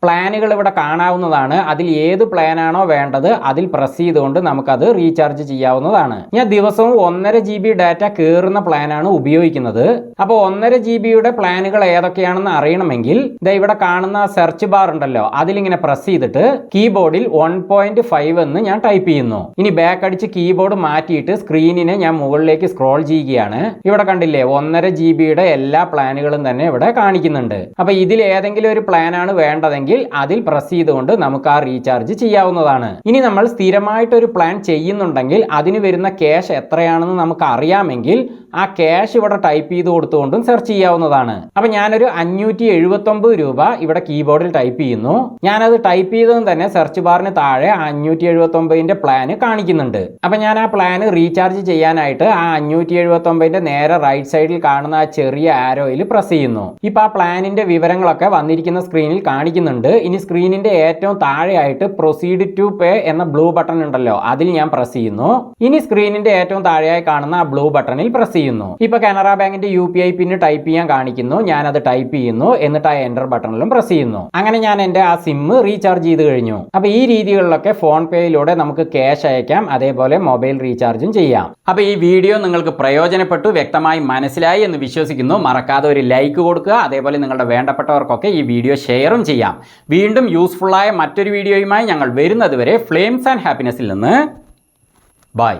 പ്ലാനുകൾ ഇവിടെ കാണാവുന്നതാണ്. അതിൽ ഏത് പ്ലാനാണോ വേണ്ടത് അതിൽ പ്രസ് ചെയ്തുകൊണ്ട് നമുക്കത് റീചാർജ് ചെയ്യാവുന്നതാണ്. ഞാൻ ദിവസവും ഒന്നര ജി ബി ഡാറ്റ കയറുന്ന പ്ലാനാണ് ഉപയോഗിക്കുന്നത്. അപ്പോൾ ഒന്നര ജി ബിയുടെ പ്ലാനുകൾ ഏതൊക്കെയാണെന്ന് അറിയണമെങ്കിൽ ദാ ഇവിടെ കാണുന്ന സെർച്ച് ബാർ ഉണ്ടല്ലോ അതിലിങ്ങനെ പ്രസ് ചെയ്തിട്ട് കീബോർഡിൽ വൺ പോയിന്റ് ഫൈവ് എന്ന് ഞാൻ ടൈപ്പ് ചെയ്യുന്നു. ഇനി ബാക്ക് അടിച്ച് കീബോർഡ് മാറ്റിയിട്ട് സ്ക്രീനിനെ ഞാൻ മുകളിലേക്ക് സ്ക്രോൾ ചെയ്യുകയാണ്. ഇവിടെ കണ്ടില്ലേ ഒന്നര ജി ബിയുടെ എല്ലാ പ്ലാനുകളും തന്നെ ഇവിടെ കാണിക്കുന്നുണ്ട്. അപ്പൊ ഇതിൽ ഏതെങ്കിലും ഒരു പ്ലാൻ ആണ് വേണ്ടതെങ്കിൽ അതിൽ പ്രസ് ചെയ്തുകൊണ്ട് നമുക്ക് ആ റീചാർജ് ചെയ്യാവുന്നതാണ്. ഇനി നമ്മൾ സ്ഥിരമായിട്ട് ഒരു പ്ലാൻ ചെയ്യുന്നുണ്ടെങ്കിൽ അതിന് വരുന്ന ക്യാഷ് എത്രയാണെന്ന് നമുക്ക് അറിയാമെങ്കിൽ ആ ക്യാഷ് ഇവിടെ ടൈപ്പ് ചെയ്ത് കൊടുത്തുകൊണ്ടും സെർച്ച് ചെയ്യാവുന്നതാണ്. അപ്പൊ ഞാനൊരു അഞ്ഞൂറ്റി എഴുപത്തൊമ്പത് രൂപ ഇവിടെ കീബോർഡിൽ ടൈപ്പ് ചെയ്യുന്നു. ഞാനത് ടൈപ്പ് ചെയ്തതും തന്നെ സെർച്ച് ബാറിന് താഴെ അഞ്ഞൂറ്റി എഴുപത്തൊമ്പതിന്റെ പ്ലാന് കാണിക്കുന്നുണ്ട്. അപ്പൊ ഞാൻ ആ പ്ലാൻ റീചാർജ് ചെയ്യാനായിട്ട് ആ അഞ്ഞൂറ്റി എഴുപത്തൊമ്പതിന്റെ നേരെ റൈറ്റ് സൈഡിൽ കാണുന്ന ആ ചെറിയ ആരോയിൽ പ്രസ് ചെയ്യുന്നു. ഇപ്പൊ ആ പ്ലാനിന്റെ വിവരങ്ങളൊക്കെ വന്നിരിക്കുന്ന സ്ക്രീനിൽ കാണിക്കുന്നുണ്ട്. ഇനി സ്ക്രീനിന്റെ ഏറ്റവും താഴെയായിട്ട് പ്രൊസീഡ് ടു പേ എന്ന ബ്ലൂ ബട്ടൺ ഉണ്ടല്ലോ അതിൽ ഞാൻ പ്രസ് ചെയ്യുന്നു. ഇനി സ്ക്രീനിന്റെ ഏറ്റവും താഴെയായി കാണുന്ന ആ ബ്ലൂ ബട്ടണിൽ പ്രസ് ചെയ്യുന്നു. ഇപ്പൊ കാനറ ബാങ്കിന്റെ U P I PIN type ചെയ്യാൻ കാണിക്കുന്നു. ഞാൻ അത് ടൈപ്പ് ചെയ്യുന്നു. എന്നിട്ട് ആ എന്റർ ബട്ടണിലും പ്രസ് ചെയ്യുന്നു. അങ്ങനെ ഞാൻ എന്റെ ആ സിം റീചാർജ് ചെയ്ത് കഴിഞ്ഞു. അപ്പൊ ഈ രീതികളിലൊക്കെ ഫോൺ പേയിലൂടെ നമുക്ക് ക്യാഷ് അയക്കാം. അതേപോലെ മൊബൈൽ റീചാർജും ചെയ്യാം. അപ്പൊ ഈ വീഡിയോ നിങ്ങൾക്ക് പ്രയോജനപ്പെട്ടു വ്യക്തമായി മനസ്സിലായി എന്ന് വിശ്വസിക്കുന്നു. മറക്കാതെ ഒരു ലൈക്ക് കൊടുക്കുക. അതേപോലെ നിങ്ങളുടെ വേണ്ടപ്പെട്ടവർക്കൊക്കെ ഈ വീഡിയോ ഷെയറും ചെയ്യാം. വീണ്ടും യൂസ്ഫുള്ളായ മറ്റൊരു വീഡിയോയുമായി ഞങ്ങൾ വരുന്നതുവരെ ഫ്ലെയിംസ് ആൻഡ് ഹാപ്പിനെസ്സിൽ നിന്ന്. ബൈ